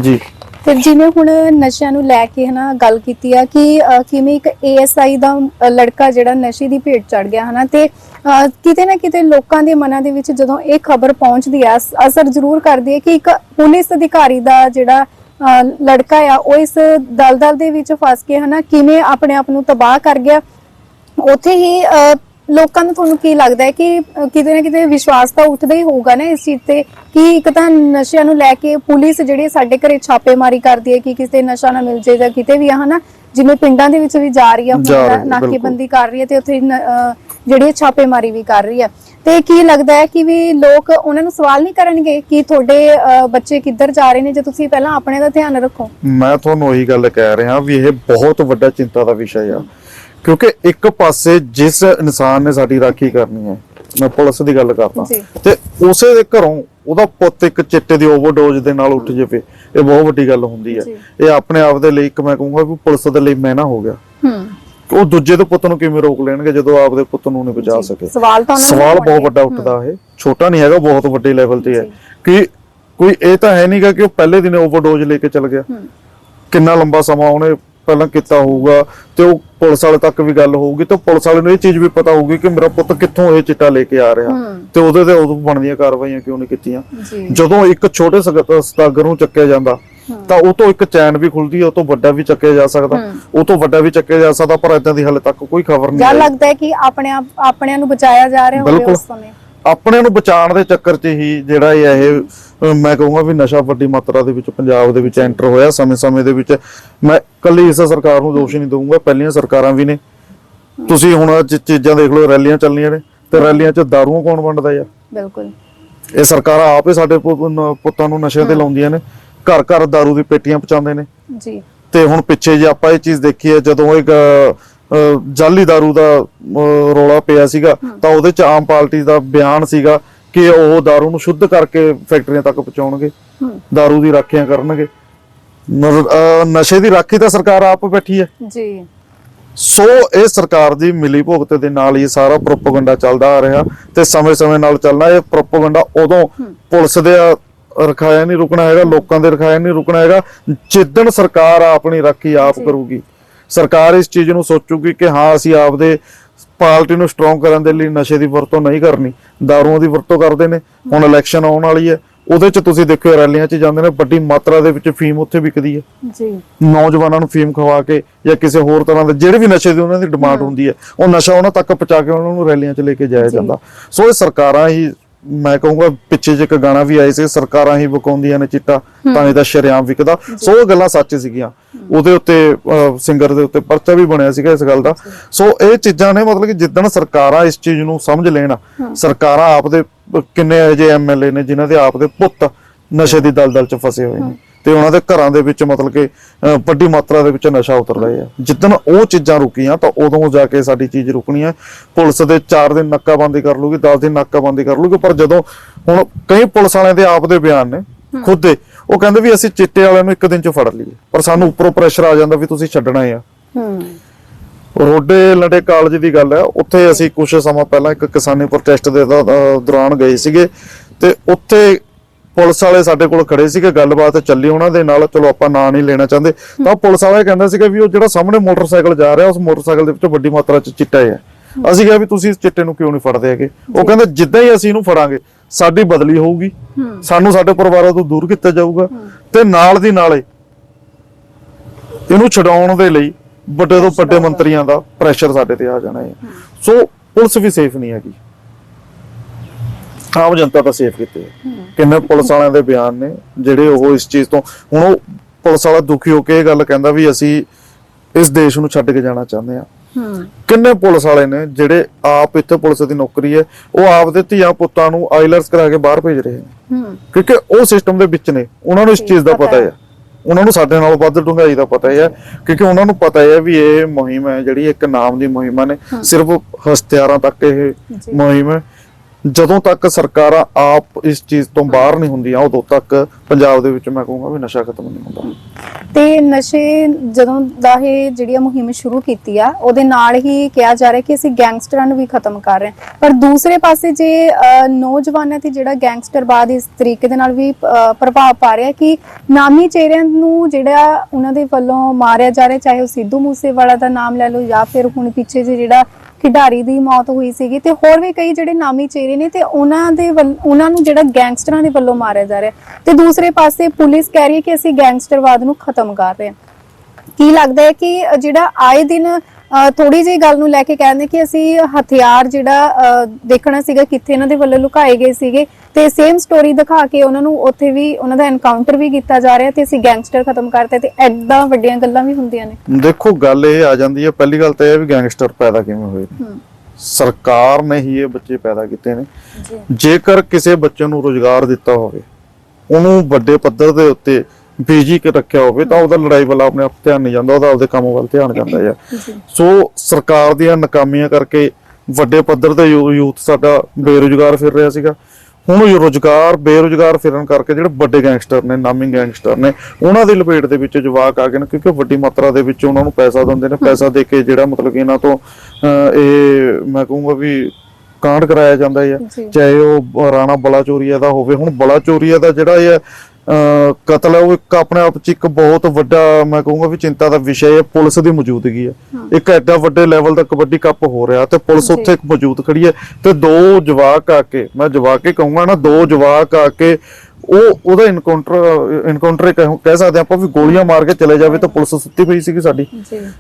ਜੀ। ਫਿਰ ਜਿਵੇਂ ਹੁਣ ਨਸ਼ਿਆਂ ਨੂੰ ਲੈ ਕੇ ਹਨਾ ਗੱਲ ਕੀਤੀ ਆ ਕਿ ਅ, ਕਿਵੇਂ ਇੱਕ ਏਐਸਆਈ ਦਾ ਅ, ਲੜਕਾ ਜਿਹੜਾ ਨਸ਼ੇ ਦੀ ਭੇਟ ਚੜ ਗਿਆ ਹਨਾ ਤੇ ਅ, ਕਿਤੇ ਨਾ ਕਿਤੇ ਲੋਕਾਂ ਦੇ ਮਨਾਂ ਦੇ ਵਿੱਚ ਜਦੋਂ ਇਹ ਖਬਰ ਪਹੁੰਚਦੀ ਆ ਅਸ- ਅਸਰ ਜ਼ਰੂਰ ਕਰਦੀ ਹੈ ਕਿ ਇੱਕ ਪੁਲਿਸ ਅਧਿਕਾਰੀ ਦਾ ਜਿਹੜਾ ਅ, ਲੜਕਾ ਆ ਉਹ ਇਸ ਦਲਦਲ ਦੇ ਵਿੱਚ ਫਸ ਕੇ ਹਨਾ ਕਿਵੇਂ ਆਪਣੇ ਆਪ ਨੂੰ ਤਬਾਹ ਕਰ ਗਿਆ। ਉੱਥੇ ਹੀ ਅਹ ਲੋਕਾਂ ਨੂੰ ਤੁਹਾਨੂੰ ਕੀ ਲੱਗਦਾ ਹੈ ਕਿ ਕਿਤੇ ਨਾ ਕਿਤੇ ਵਿਸ਼ਵਾਸ ਤਾਂ ਉੱਠਦਾ ਹੀ ਹੋਊਗਾ ਨਾ ਇਸ ਚੀਜ਼ ਤੇ ਕਿ ਇੱਕ ਤਾਂ ਨਸ਼ਿਆਂ ਨੂੰ ਲੈ ਕੇ ਪੁਲਿਸ ਜਿਹੜੀ ਸਾਡੇ ਘਰੇ ਛਾਪੇਮਾਰੀ ਕਰਦੀ ਹੈ ਕਿ ਕਿਸੇ ਨਸ਼ਾ ਨਾ ਮਿਲ ਜੇ ਜਾਂ ਕਿਤੇ ਵੀ ਆ ਹਨਾ? ਜਿਵੇਂ ਪਿੰਡਾਂ ਦੇ ਵਿੱਚ ਵੀ ਜਾ ਰਹੀ ਆ ਹੁਣ ਹੈ, ਨਾਕੇਬੰਦੀ ਕਰ ਰਹੀ ਹੈ ਤੇ ਉੱਥੇ ਜਿਹੜੀ ਹੈ ਛਾਪੇਮਾਰੀ ਵੀ ਕਰ ਰਹੀ ਹੈ। ਤੇ ਕੀ ਲੱਗਦਾ ਹੈ ਕਿ ਵੀ ਲੋਕ ਉਹਨਾਂ ਨੂੰ ਸਵਾਲ ਨਹੀਂ ਕਰਨਗੇ ਕਿ ਤੁਹਾਡੇ ਬੱਚੇ ਕਿੱਧਰ ਜਾ ਰਹੇ ਨੇ ਜੇ ਤੁਸੀਂ ਪਹਿਲਾਂ ਆਪਣੇ ਦਾ ਧਿਆਨ ਰੱਖੋ? ਮੈਂ ਤੁਹਾਨੂੰ ਉਹੀ ਗੱਲ ਕਹਿ ਰਿਹਾ ਵੀ ਇਹ ਬਹੁਤ ਵੱਡਾ ਚਿੰਤਾ ਦਾ ਵਿਸ਼ਾ ਆ। ਕਿਉਂਕਿ ਇੱਕ ਪਾਸੇ ਜਿਸ ਇਨਸਾਨ ਨੇ ਸਾਡੀ ਰਾਖੀ ਕਰਨੀ ਹੈ ਮੈਂ ਪੁਲਿਸ ਦੀ ਗੱਲ ਕਰਦਾ। ਤੇ ਉਸੇ ਦੇ ਘਰੋਂ ਉਹਦਾ ਪੁੱਤ ਇੱਕ ਚਿੱਟੇ ਦੀ ਓਵਰਡੋਜ਼ ਦੇ ਨਾਲ ਉੱਠ ਜਾਵੇ ਇਹ ਬਹੁਤ ਵੱਡੀ ਗੱਲ ਹੁੰਦੀ ਹੈ। ਇਹ ਆਪਣੇ ਆਪ ਦੇ ਲਈ ਇੱਕ ਮੈਂ ਕਹੂੰਗਾ ਵੀ ਪੁਲਿਸ ਦੇ ਲਈ ਮਹਿਨਾ ਹੋ ਗਿਆ। ਹੂੰ। ਉਹ ਦੂਜੇ ਦੇ ਪੁੱਤ ਨੂੰ ਕਿਵੇਂ ਰੋਕ ਲੈਣਗੇ ਜਦੋਂ ਆਪਦੇ ਪੁੱਤ ਨੂੰ ਨਹੀਂ ਬਚਾ ਸਕੇ? ਸਵਾਲ ਤਾਂ ਉਹਨਾਂ ਨੂੰ ਸਵਾਲ। ਬਹੁਤ ਵੱਡਾ। ਉੱਠਦਾ ਇਹ। ਛੋਟਾ ਨਹੀਂ ਹੈਗਾ ਬਹੁਤ ਵੱਡੇ ਲੈਵਲ ਤੇ ਹੈ। ਕਿ ਕੋਈ ਇਹ ਤਾਂ ਹੈ ਨਹੀਂਗਾ ਕਿ ਉਹ ਪਹਿਲੇ ਦਿਨ ਓਵਰਡੋਜ਼ ਲੈ ਕੇ ਚਲ ਗਿਆ। ਹੂੰ। ਕਿੰਨਾ ਲੰਬਾ ਸਮਾਂ ਉਹਨੇ ਪਹਿਲਾਂ ਕੀਤਾ ਹੋਊਗਾ ਤੇ ਉਹ ਪੁਲਿਸ ਵਾਲੇ ਤੱਕ ਵੀ ਗੱਲ ਹੋਊਗੀ ਤੇ ਪੁਲਿਸ ਵਾਲੇ ਨੂੰ ਇਹ ਚੀਜ਼ ਵੀ ਪਤਾ ਹੋਊਗੀ ਕਿ ਮੇਰਾ ਪੁੱਤ ਕਿੱਥੋਂ ਇਹ ਚਿੱਟਾ ਲੈ ਕੇ ਆ ਰਿਹਾ। ਤੇ ਉਹਦੇ ਤੇ ਉਦੋਂ ਬਣਦੀਆਂ ਕਾਰਵਾਈਆਂ ਕਿਉਂ ਨਹੀਂ ਕੀਤੀਆਂ? ਜਦੋਂ ਇੱਕ ਛੋਟੇ ਸਦਾਗਰ ਨੂੰ ਚੱਕਿਆ ਜਾਂਦਾ ਤਾਂ ਉਹ ਤੋਂ ਇੱਕ ਚੈਨ ਵੀ ਖੁੱਲਦੀ ਹੈ ਉਹ ਤੋਂ ਵੱਡਾ ਵੀ ਚੱਕਿਆ ਜਾ ਸਕਦਾ ਉਹ ਤੋਂ ਵੱਡਾ ਵੀ ਚੱਕਿਆ ਜਾ ਸਕਦਾ ਪਰ ਇਦਾਂ ਦੀ ਹਾਲੇ ਤੱਕ ਕੋਈ ਖਬਰ ਨਹੀਂ ਆਈ। ਲੱਗਦਾ ਹੈ ਕਿ ਆਪਣੇ ਆਪ ਆਪਣਿਆਂ ਨੂੰ ਬਚਾਇਆ ਜਾ ਰਿਹਾ ਹੋਵੇ। ਉਸ ਸਮੇਂ। ਆਪਣੇ ਨੂੰ ਬਚਾਉਣ ਦੇ ਚੱਕਰ 'ਚ ਹੀ ਜਿਹੜਾ ਇਹ ਮੈਂ ਕਹੂੰਗਾ ਵੀ ਨਸ਼ਾ ਵੱਡੀ ਮਾਤਰਾ ਦੇ ਵਿੱਚ ਪੰਜਾਬ ਦੇ ਵਿੱਚ ਐਂਟਰ ਹੋਇਆ ਸਮੇਂ-ਸਮੇਂ ਦੇ ਵਿੱਚ। ਮੈਂ ਕੱਲੀ ਇਸ ਸਰਕਾਰ ਨੂੰ ਦੋਸ਼ ਨਹੀਂ ਦਊਂਗਾ ਪਹਿਲੀਆਂ ਸਰਕਾਰਾਂ ਵੀ ਨੇ। ਤੁਸੀਂ ਹੁਣ ਚੀਜ਼ਾਂ ਦੇਖ ਲਓ ਰੈਲੀਆਂ ਚੱਲਣੀਆਂ ਨੇ। ਤੇ ਰੈਲੀਆਂ 'ਚ ਦਾਰੂਆਂ ਕੌਣ ਵੰਡਦਾ ਯਾਰ? ਬਿਲਕੁਲ। ਇਹ ਸਰਕਾਰਾਂ ਆਪ ਹੀ ਸਾਡੇ ਪੁੱਤਾਂ ਨੂੰ ਨਸ਼ਿਆਂ ਤੇ ਲਾਉਂਦੀਆਂ ਨੇ। ਘਰ ਘਰ ਦਾਰੂ ਦੀ ਪੇਟੀਆਂ ਪਹੁੰਚਾਉਂਦੇ ਨੇ। ਜੀ। ਤੇ ਹੁਣ ਪਿੱਛੇ ਜੇ ਆਪਾਂ ਇਹ ਚੀਜ਼ ਦੇਖੀ ਹੈ ਜਦੋਂ ਇੱਕ ਜਾਲੀ दारू ਦਾ ਅਹ, ਰੌਲਾ ਪਿਆ ਸੀਗਾ ਤਾਂ ਉਹਦੇ ਚ ਆਮ ਪਾਰਟੀ ਦਾ ਬਿਆਨ ਸੀਗਾ ਕਿ ਉਹ दारू ਨੂੰ ਸ਼ੁੱਧ ਕਰਕੇ ਫੈਕਟਰੀਆਂ ਤੱਕ ਪਹੁੰਚਾਉਣਗੇ ਹੂੰ दारू ਦੀ ਰਾਖੀਆਂ ਕਰਨਗੇ ਨ- ਅਹ, ਨਸ਼ੇ ਦੀ ਰਾਖੀ ਤਾਂ ਸਰਕਾਰ ਆਪ ਬੈਠੀ ਹੈ ਜੀ ਸੋ ਇਹ ਸਰਕਾਰ ਦੀ ਮਿਲੀ ਭੁਗਤ ਦੇ ਨਾਲ ਹੀ ਸਾਰਾ ਪ੍ਰੋਪਗੈਂਡਾ ਚੱਲਦਾ ਆ ਰਿਹਾ ਤੇ ਸਮੇਂ-ਸਮੇਂ ਨਾਲ ਚੱਲਣਾ ਇਹ ਪ੍ਰੋਪਗੈਂਡਾ ਉਦੋਂ ਪੁਲਿਸ ਦੇ ਅ, ਰਖਾਇਆ ਨਹੀਂ ਰੁਕਣਾ ਹੈਗਾ ਲੋਕਾਂ ਦੇ ਰਖਾਇਆ ਨਹੀਂ ਰੁਕਣਾ ਹੈਗਾ ਜਿੱਦਣ ਸਰਕਾਰ ਆਪਣੀ ਰਾਖੀ ਆਪ ਕਰੂਗੀ ਸਰਕਾਰ ਇਸ ਚੀਜ਼ ਨੂੰ ਸੋਚੂਗੀ ਕਿ ਹਾਂ ਅਸੀਂ ਆਪਦੇ ਪਾਰਟੀ ਨੂੰ ਸਟਰੋਂਗ ਕਰਨ ਦੇ ਲਈ ਨਸ਼ੇ ਦੀ ਵਰਤੋਂ ਨਹੀਂ ਕਰਨੀ ਦਾਰੂਆਂ ਦੀ ਵਰਤੋਂ ਕਰਦੇ ਨੇ ਹੁਣ ਇਲੈਕਸ਼ਨ ਆਉਣ ਵਾਲੀ ਹੈ ਉਹਦੇ 'ਚ ਤੁਸੀਂ ਦੇਖਿਓ ਰੈਲੀਆਂ 'ਚ ਜਾਂਦੇ ਨੇ ਵੱਡੀ ਮਾਤਰਾ ਦੇ ਵਿੱਚ ਫੀਮ ਉੱਥੇ ਵਿਕਦੀ ਹੈ। ਜੀ। ਨੌਜਵਾਨਾਂ ਨੂੰ ਫੀਮ ਖਵਾ ਕੇ ਜਾਂ ਕਿਸੇ ਹੋਰ ਤਰ੍ਹਾਂ ਦੇ ਜਿਹੜੇ ਵੀ ਨਸ਼ੇ ਦੀ ਉਹਨਾਂ ਦੀ ਡਿਮਾਂਡ ਹੁੰਦੀ ਹੈ ਉਹ ਨਸ਼ਾ ਉਹਨਾਂ ਤੱਕ ਪਹੁੰਚਾ ਕੇ ਉਹਨਾਂ ਨੂੰ ਰੈਲੀਆਂ 'ਚ ਲੈ ਕੇ ਜਾਇਆ ਜਾਂਦਾ। ਸੋ ਇਹ ਸਰਕਾਰਾਂ ਹੀ ਮੈਂ ਕਹੂੰਗਾ ਪਿੱਛੇ ਜੇ ਇੱਕ ਗਾਣਾ ਵੀ ਆਇਆ ਸੀ ਸਰਕਾਰਾਂ ਹੀ ਵਿਕਾਉਂਦੀਆਂ ਨੇ ਚਿੱਟਾ ਤਾਂ ਇਹਦਾ ਸ਼ਰੇਆਮ ਵਿਕਦਾ। ਸੋ ਉਹ ਗੱਲਾਂ ਸੱਚ ਸੀਗੀਆਂ। ਉਹਦੇ ਉੱਤੇ ਸਿੰਗਰ ਦੇ ਉੱਤੇ ਪਰਚਾ ਵੀ ਬਣਿਆ ਸੀਗਾ ਇਸ ਗੱਲ ਦਾ। ਸੋ ਇਹ ਚੀਜ਼ਾਂ ਨੇ ਮਤਲਬ ਕਿ ਜਿੱਦਣ ਸਰਕਾਰਾਂ ਇਸ ਚੀਜ਼ ਨੂੰ ਸਮਝ ਲੈਣ ਸਰਕਾਰਾਂ ਆਪ ਦੇ ਕਿੰਨੇ ਅਜੇ ਐਮਐਲਏ ਨੇ ਜਿਨ੍ਹਾਂ ਦੇ ਆਪ ਦੇ ਪੁੱਤ ਨਸ਼ੇ ਦੀ ਦਲਦਲ 'ਚ ਫਸੇ ਹੋਏ ਨੇ। ਤੇ ਉਹਨਾਂ ਦੇ ਘਰਾਂ ਦੇ ਵਿੱਚ ਮਤਲਬ ਕਿ ਵੱਡੀ ਮਾਤਰਾ ਦੇ ਵਿੱਚ ਨਸ਼ਾ ਉਤਰ ਰਿਹਾ ਹੈ। ਜਿੱਦਣ ਉਹ ਚੀਜ਼ਾਂ ਰੁਕੀਆਂ ਤਾਂ ਉਦੋਂ ਜਾ ਕੇ ਸਾਡੀ ਚੀਜ਼ ਰੁਕਣੀ ਹੈ। ਪੁਲਿਸ ਦੇ 4 ਦਿਨ ਨਾਕਾਬੰਦੀ ਕਰ ਲੂਗੀ 10 ਦਿਨ ਨਾਕਾਬੰਦੀ ਕਰ ਲੂਗੀ ਪਰ ਜਦੋਂ ਹੁਣ ਕਈ ਪੁਲਿਸ ਵਾਲਿਆਂ ਦੇ ਆਪ ਦੇ ਬਿਆਨ ਨੇ ਖੁਦ ਦੇ ਉਹ ਕਹਿੰਦੇ ਵੀ ਅਸੀਂ ਚਿੱਟੇ ਵਾਲਿਆਂ ਨੂੰ ਇੱਕ ਦਿਨ 'ਚ ਫੜ ਲਈਏ। ਪਰ ਸਾਨੂੰ ਉੱਪਰੋਂ ਪ੍ਰੈਸ਼ਰ ਆ ਜਾਂਦਾ ਵੀ ਤੁਸੀਂ ਛੱਡਣਾ ਆ। ਹੂੰ। ਰੋਡੇ ਲੰਡੇ ਕਾਲਜ ਦੀ ਗੱਲ ਹੈ ਉੱਥੇ ਅਸੀਂ ਕੁਝ ਸਮਾਂ ਪਹਿਲਾਂ ਇੱਕ ਕਿਸਾਨੀ ਪ੍ਰੋਟੈਸਟ ਦੇ ਦੌਰਾਨ ਗਏ ਸੀਗੇ। ਤੇ ਉੱਥੇ ਪੁਲਿਸ ਵਾਲੇ ਸਾਡੇ ਕੋਲ ਖੜੇ ਸੀਗੇ, ਗੱਲਬਾਤ ਚੱਲੀ ਉਹਨਾਂ ਦੇ ਨਾਲ, ਚਲੋ ਆਪਾਂ ਨਾਂ ਨਹੀਂ ਲੈਣਾ ਚਾਹੁੰਦੇ। ਤਾਂ ਪੁਲਿਸ ਵਾਲਾ ਕਹਿੰਦਾ ਸੀਗਾ ਵੀ ਉਹ ਜਿਹੜਾ ਸਾਹਮਣੇ ਮੋਟਰਸਾਈਕਲ ਜਾ ਰਿਹਾ, ਉਸ ਮੋਟਰਸਾਈਕਲ ਦੇ ਵਿੱਚ ਵੱਡੀ ਮਾਤਰਾ 'ਚ ਚਿੱਟਾ ਹੈ ਅਸੀਂ ਕਿਹਾ ਵੀ ਤੁਸੀਂ ਇਸ ਚਿੱਟੇ ਨੂੰ ਕਿਉਂ ਨਹੀਂ ਫੜਦੇ ਹੈਗੇ? ਉਹ ਕਹਿੰਦੇ ਜਿੱਦਾਂ ਹੀ ਅਸੀਂ ਇਹਨੂੰ ਫੜਾਂਗੇ, ਸਾਡੀ ਬਦਲੀ ਹੋਊਗੀ। ਸਾਨੂੰ ਸਾਡੇ ਪਰਿਵਾਰਾਂ ਤੋਂ ਦੂਰ ਕੀਤਾ ਜਾਊਗਾ ਤੇ ਨਾਲ ਦੀ ਨਾਲੇ ਇਹਨੂੰ ਛਡਾਉਣ ਦੇ ਲਈ ਵੱਡੇ ਤੋਂ ਵੱਡੇ ਮੰਤਰੀਆਂ ਦਾ ਪ੍ਰੈਸ਼ਰ ਸਾਡੇ ਤੇ ਆ ਜਾਣਾ ਹੈ। ਸੋ ਪੁਲਿਸ ਵੀ ਸੇਫ ਨਹੀਂ ਹੈਗੀ। ਆਮ ਜਨਤਾ ਤਾਂ ਸੇਫ ਕਿਤੇ ਕਿੰਨੇ ਪੁਲਿਸ ਵਾਲਿਆਂ ਦੇ ਬਿਆਨ ਨੇ ਜਿਹੜੇ ਉਹ ਇਸ ਚੀਜ਼ ਤੋਂ ਹੁਣ ਉਹ ਪੁਲਿਸ ਵਾਲਾ ਦੁਖੀ ਹੋ ਕੇ ਇਹ ਗੱਲ ਕਹਿੰਦਾ ਵੀ ਅਸੀਂ ਇਸ ਦੇਸ਼ ਨੂੰ ਛੱਡ ਕੇ ਜਾਣਾ ਚਾਹੁੰਦੇ ਹੂੰ। ਕਿੰਨੇ ਪੁਲਿਸ ਵਾਲੇ ਨੇ ਜਿਹੜੇ ਆਪ ਇੱਥੇ ਪੁਲਿਸ ਦੀ ਨੌਕਰੀ ਹੈ ਉਹ ਆਪਦੇ ਧੀਆਂ ਪੁੱਤਾਂ ਨੂੰ ਆਈਲਰਸ ਕਰਾ ਕੇ ਬਾਹਰ ਭੇਜ ਰਹੇ ਨੇ। ਕਿਉਂਕਿ ਉਹ ਸਿਸਟਮ ਦੇ ਵਿੱਚ ਨੇ ਉਹਨਾਂ ਨੂੰ ਇਸ ਚੀਜ਼ ਦਾ ਪਤਾ ਹੈ। ਉਹਨਾਂ ਨੂੰ ਸਾਡੇ ਨਾਲੋਂ ਵੱਧ ਡੂੰਘਾਈ ਦਾ ਪਤਾ ਹੈ। ਕਿਉਂਕਿ ਉਹਨਾਂ ਨੂੰ ਪਤਾ ਹੈ ਵੀ ਇਹ ਮੁਹਿੰਮ ਹੈ ਜਿਹੜੀ ਇੱਕ ਨਾਮ ਦੀ ਮੁਹਿੰਮ ਨੇ ਸਿਰਫ ਹਸਤਿਆਰਾਂ ਤੱਕ ਇਹ। ਮੁਹਿੰਮ ਹੈ। ਜਦੋਂ ਤੱਕ ਸਰਕਾਰਾਂ ਆਪ ਇਸ ਚੀਜ਼ ਤੋਂ ਬਾਹਰ ਨਹੀਂ ਹੁੰਦੀਆਂ, ਉਦੋਂ ਤੱਕ ਪੰਜਾਬ ਦੇ ਵਿੱਚ ਮੈਂ ਕਹੂੰਗਾ ਵੀ ਨਸ਼ਾ ਖਤਮ ਨਹੀਂ ਹੁੰਦਾ। ਤੇ ਨਸ਼ੇ ਜਦੋਂ ਦਾ ਇਹ ਜਿਹੜੀ ਮੁਹਿੰਮ ਸ਼ੁਰੂ ਕੀਤੀ ਆ, ਉਹਦੇ ਨਾਲ ਹੀ ਕਿਹਾ ਜਾ ਰਿਹਾ ਕਿ ਅਸੀਂ ਗੈਂਗਸਟਰਾਂ ਨੂੰ ਵੀ ਖਤਮ ਕਰ ਰਹੇ ਹਾਂ। ਪਰ ਦੂਸਰੇ ਪਾਸੇ ਜੇ ਨੌਜਵਾਨਾਂ ਤੇ ਜਿਹੜਾ ਗੈਂਗਸਟਰਵਾਦ ਇਸ ਤਰੀਕੇ ਦੇ ਨਾਲ ਵੀ ਪ੍ਰਭਾਵ ਪਾ ਰਿਹਾ ਕਿ ਨਾਮੀ ਚਿਹਰਿਆਂ ਨੂੰ ਜਿਹੜਾ ਉਹਨਾਂ ਦੇ ਵੱਲੋਂ ਮਾਰਿਆ ਜਾ ਰਿਹਾ, ਚਾਹੇ ਉਹ ਸਿੱਧੂ ਮੂਸੇਵਾਲਾ ਦਾ ਨਾਮ ਲੈ ਲਓ ਜਾਂ ਫਿਰ ਹੁਣ ਪਿੱਛੇ ਜੇ ਜਿਹੜਾ ਖਿਡਾਰੀ ਦੀ ਮੌਤ ਹੋਈ ਸੀਗੀ ਤੇ ਹੋਰ ਵੀ ਕਈ ਜਿਹੜੇ ਨਾਮੀ ਚਿਹਰੇ ਨੇ ਤੇ ਉਹਨਾਂ ਦੇ ਵੱਲ- ਉਹਨਾਂ ਨੂੰ ਜਿਹੜਾ ਗੈਂਗਸਟਰਾਂ ਦੇ ਵੱਲੋਂ ਮਾਰਿਆ ਜਾ ਰਿਹਾ ਤੇ ਦੂਸਰੇ ਪਾਸੇ ਪੁਲਿਸ ਕਹਿ ਰਹੀ ਹੈ ਕਿ ਅਸੀਂ ਗੈਂਗਸਟਰਵਾਦ ਨੂੰ ਖਤਮ ਕਰ ਰਹੇ ਹਾਂ। ਕੀ ਲੱਗਦਾ ਹੈ ਕਿ ਜਿਹੜਾ ਆਏ ਦਿਨ ਥੋੜੀ ਜਿਹੀ ਗੱਲ ਨੂੰ ਲੈ ਕੇ ਕਹਿੰਦੇ ਕਿ ਅਸੀਂ ਹਥਿਆਰ ਜਿਹੜਾ ਦੇਖਣਾ ਸੀਗਾ ਕਿੱਥੇ ਇਹਨਾਂ ਦੇ ਵੱਲੋਂ ਲੁਕਾਏ ਗਏ ਸੀਗੇ। ਤੇ ਸੇਮ ਸਟੋਰੀ ਦਿਖਾ ਕੇ ਉਹਨਾਂ ਨੂੰ ਉੱਥੇ ਵੀ ਉਹਨਾਂ ਦਾ ਐਨਕਾਊਂਟਰ ਵੀ ਕੀਤਾ ਜਾ ਰਿਹਾ ਤੇ ਅਸੀਂ ਗੈਂਗਸਟਰ ਖਤਮ ਕਰਤੇ ਤੇ ਐਦਾਂ ਵੱਡੀਆਂ ਗੱਲਾਂ ਵੀ ਹੁੰਦੀਆਂ ਨੇ। ਦੇਖੋ ਗੱਲ ਇਹ ਆ ਜਾਂਦੀ ਹੈ ਪਹਿਲੀ ਗੱਲ ਤਾਂ ਇਹ ਵੀ ਗੈਂਗਸਟਰ ਪੈਦਾ ਕਿਵੇਂ ਹੋਏ ਨੇ। ਸਰਕਾਰ ਨੇ ਹੀ ਇਹ ਬੱਚੇ ਪੈਦਾ ਕੀਤੇ ਨੇ। ਜੇਕਰ ਕਿਸੇ ਬੱਚੇ ਨੂੰ ਰੋਜ਼ਗਾਰ ਦਿੱਤਾ ਹੋਵੇ ਉਹਨੂੰ ਵੱਡੇ ਪੱਧਰ ਦੇ ਉੱਤੇ ਬੀਜੀ ਕੇ ਰੱਖਿਆ ਹੋਵੇ ਤਾਂ ਉਹਦਾ ਲੜਾਈ ਵਾਲਾ ਆਪਣੇ ਆਪ ਧਿਆਨ ਨਹੀਂ ਜਾਂਦਾ ਉਹਦਾ ਆਪਦੇ ਕੰਮ ਵੱਲ ਧਿਆਨ ਜਾਂਦਾ ਹੈ। ਸੋ ਸਰਕਾਰ ਦੀਆਂ ਨਾਕਾਮੀਆਂ ਕਰਕੇ ਵੱਡੇ ਪੱਧਰ ਤੇ ਯੂਥ ਸਾਡਾ ਬੇਰੁਜ਼ਗਾਰ ਫਿਰ ਰਿਹਾ ਸੀਗਾ। ਹੁਣ ਇਹ ਰੋਜ਼ਗਾਰ ਬੇਰੁਜ਼ਗਾਰ ਫਿਰਨ ਕਰਕੇ ਜਿਹੜੇ ਵੱਡੇ ਗੈਂਗਸਟਰ ਨੇ ਨਾਮੀ ਗੈਂਗਸਟਰ ਨੇ ਉਹਨਾਂ ਦੀ ਲਪੇਟ ਦੇ ਵਿੱਚ ਜਵਾਕ ਆ ਗਏ ਨੇ ਕਿਉਂਕਿ ਵੱਡੀ ਮਾਤਰਾ ਦੇ ਵਿੱਚ ਉਹਨਾਂ ਨੂੰ ਪੈਸਾ ਦਿੰਦੇ ਨੇ। ਪੈਸਾ ਦੇ ਕੇ ਜਿਹੜਾ ਮਤਲਬ ਕਿ ਇਹਨਾਂ ਤੋਂ ਇਹ ਮੈਂ ਕਹੂੰਗਾ ਵੀ ਕਾਂਡ ਕਰਾਇਆ ਜਾਂਦਾ ਹੈ। ਚਾਹੇ ਉਹ ਰਾਣਾ ਬਲਾਚੋਰੀਆ ਦਾ ਹੋਵੇ ਹੁਣ ਬਲਾਚੋਰੀਆ ਦਾ ਜਿਹੜਾ ਇਹ ਕਤਲ ਉਹ ਇੱਕ ਆਪਣੇ ਆਪ ਚ ਇੱਕ ਬਹੁਤ ਵੱਡਾ ਮੈਂ ਕਹੂੰਗਾ ਵੀ ਚਿੰਤਾ ਦਾ ਵਿਸ਼ਾ ਹੈ ਪੁਲਿਸ ਦੀ ਮੌਜੂਦਗੀ ਹੈ। ਇੱਕ ਐਡਾ ਵੱਡੇ ਲੈਵਲ ਦਾ ਕਬੱਡੀ ਕੱਪ ਹੋ ਰਿਹਾ ਤੇ ਪੁਲਿਸ। ਉੱਥੇ ਇੱਕ ਮੌਜੂਦ ਖੜੀ ਹੈ ਤੇ ਦੋ ਜਵਾਕ ਆ ਕੇ ਮੈਂ ਜਵਾਕ ਹੀ ਕਹੂੰਗਾ ਨਾ ਦੋ ਜਵਾਕ ਆ ਕੇ ਉਹ ਉਹਦਾ ਇਨਕਾਊਂਟਰ ਇਨਕਾਊਂਟਰ ਕਹਿ ਸਕਦੇ ਆਪਾਂ ਵੀ ਗੋਲੀਆਂ ਮਾਰ ਕੇ ਚਲੇ ਜਾਵੇ ਤਾਂ ਪੁਲਿਸ ਸੁੱਤੀ ਪਈ ਸੀਗੀ ਸਾਡੀ।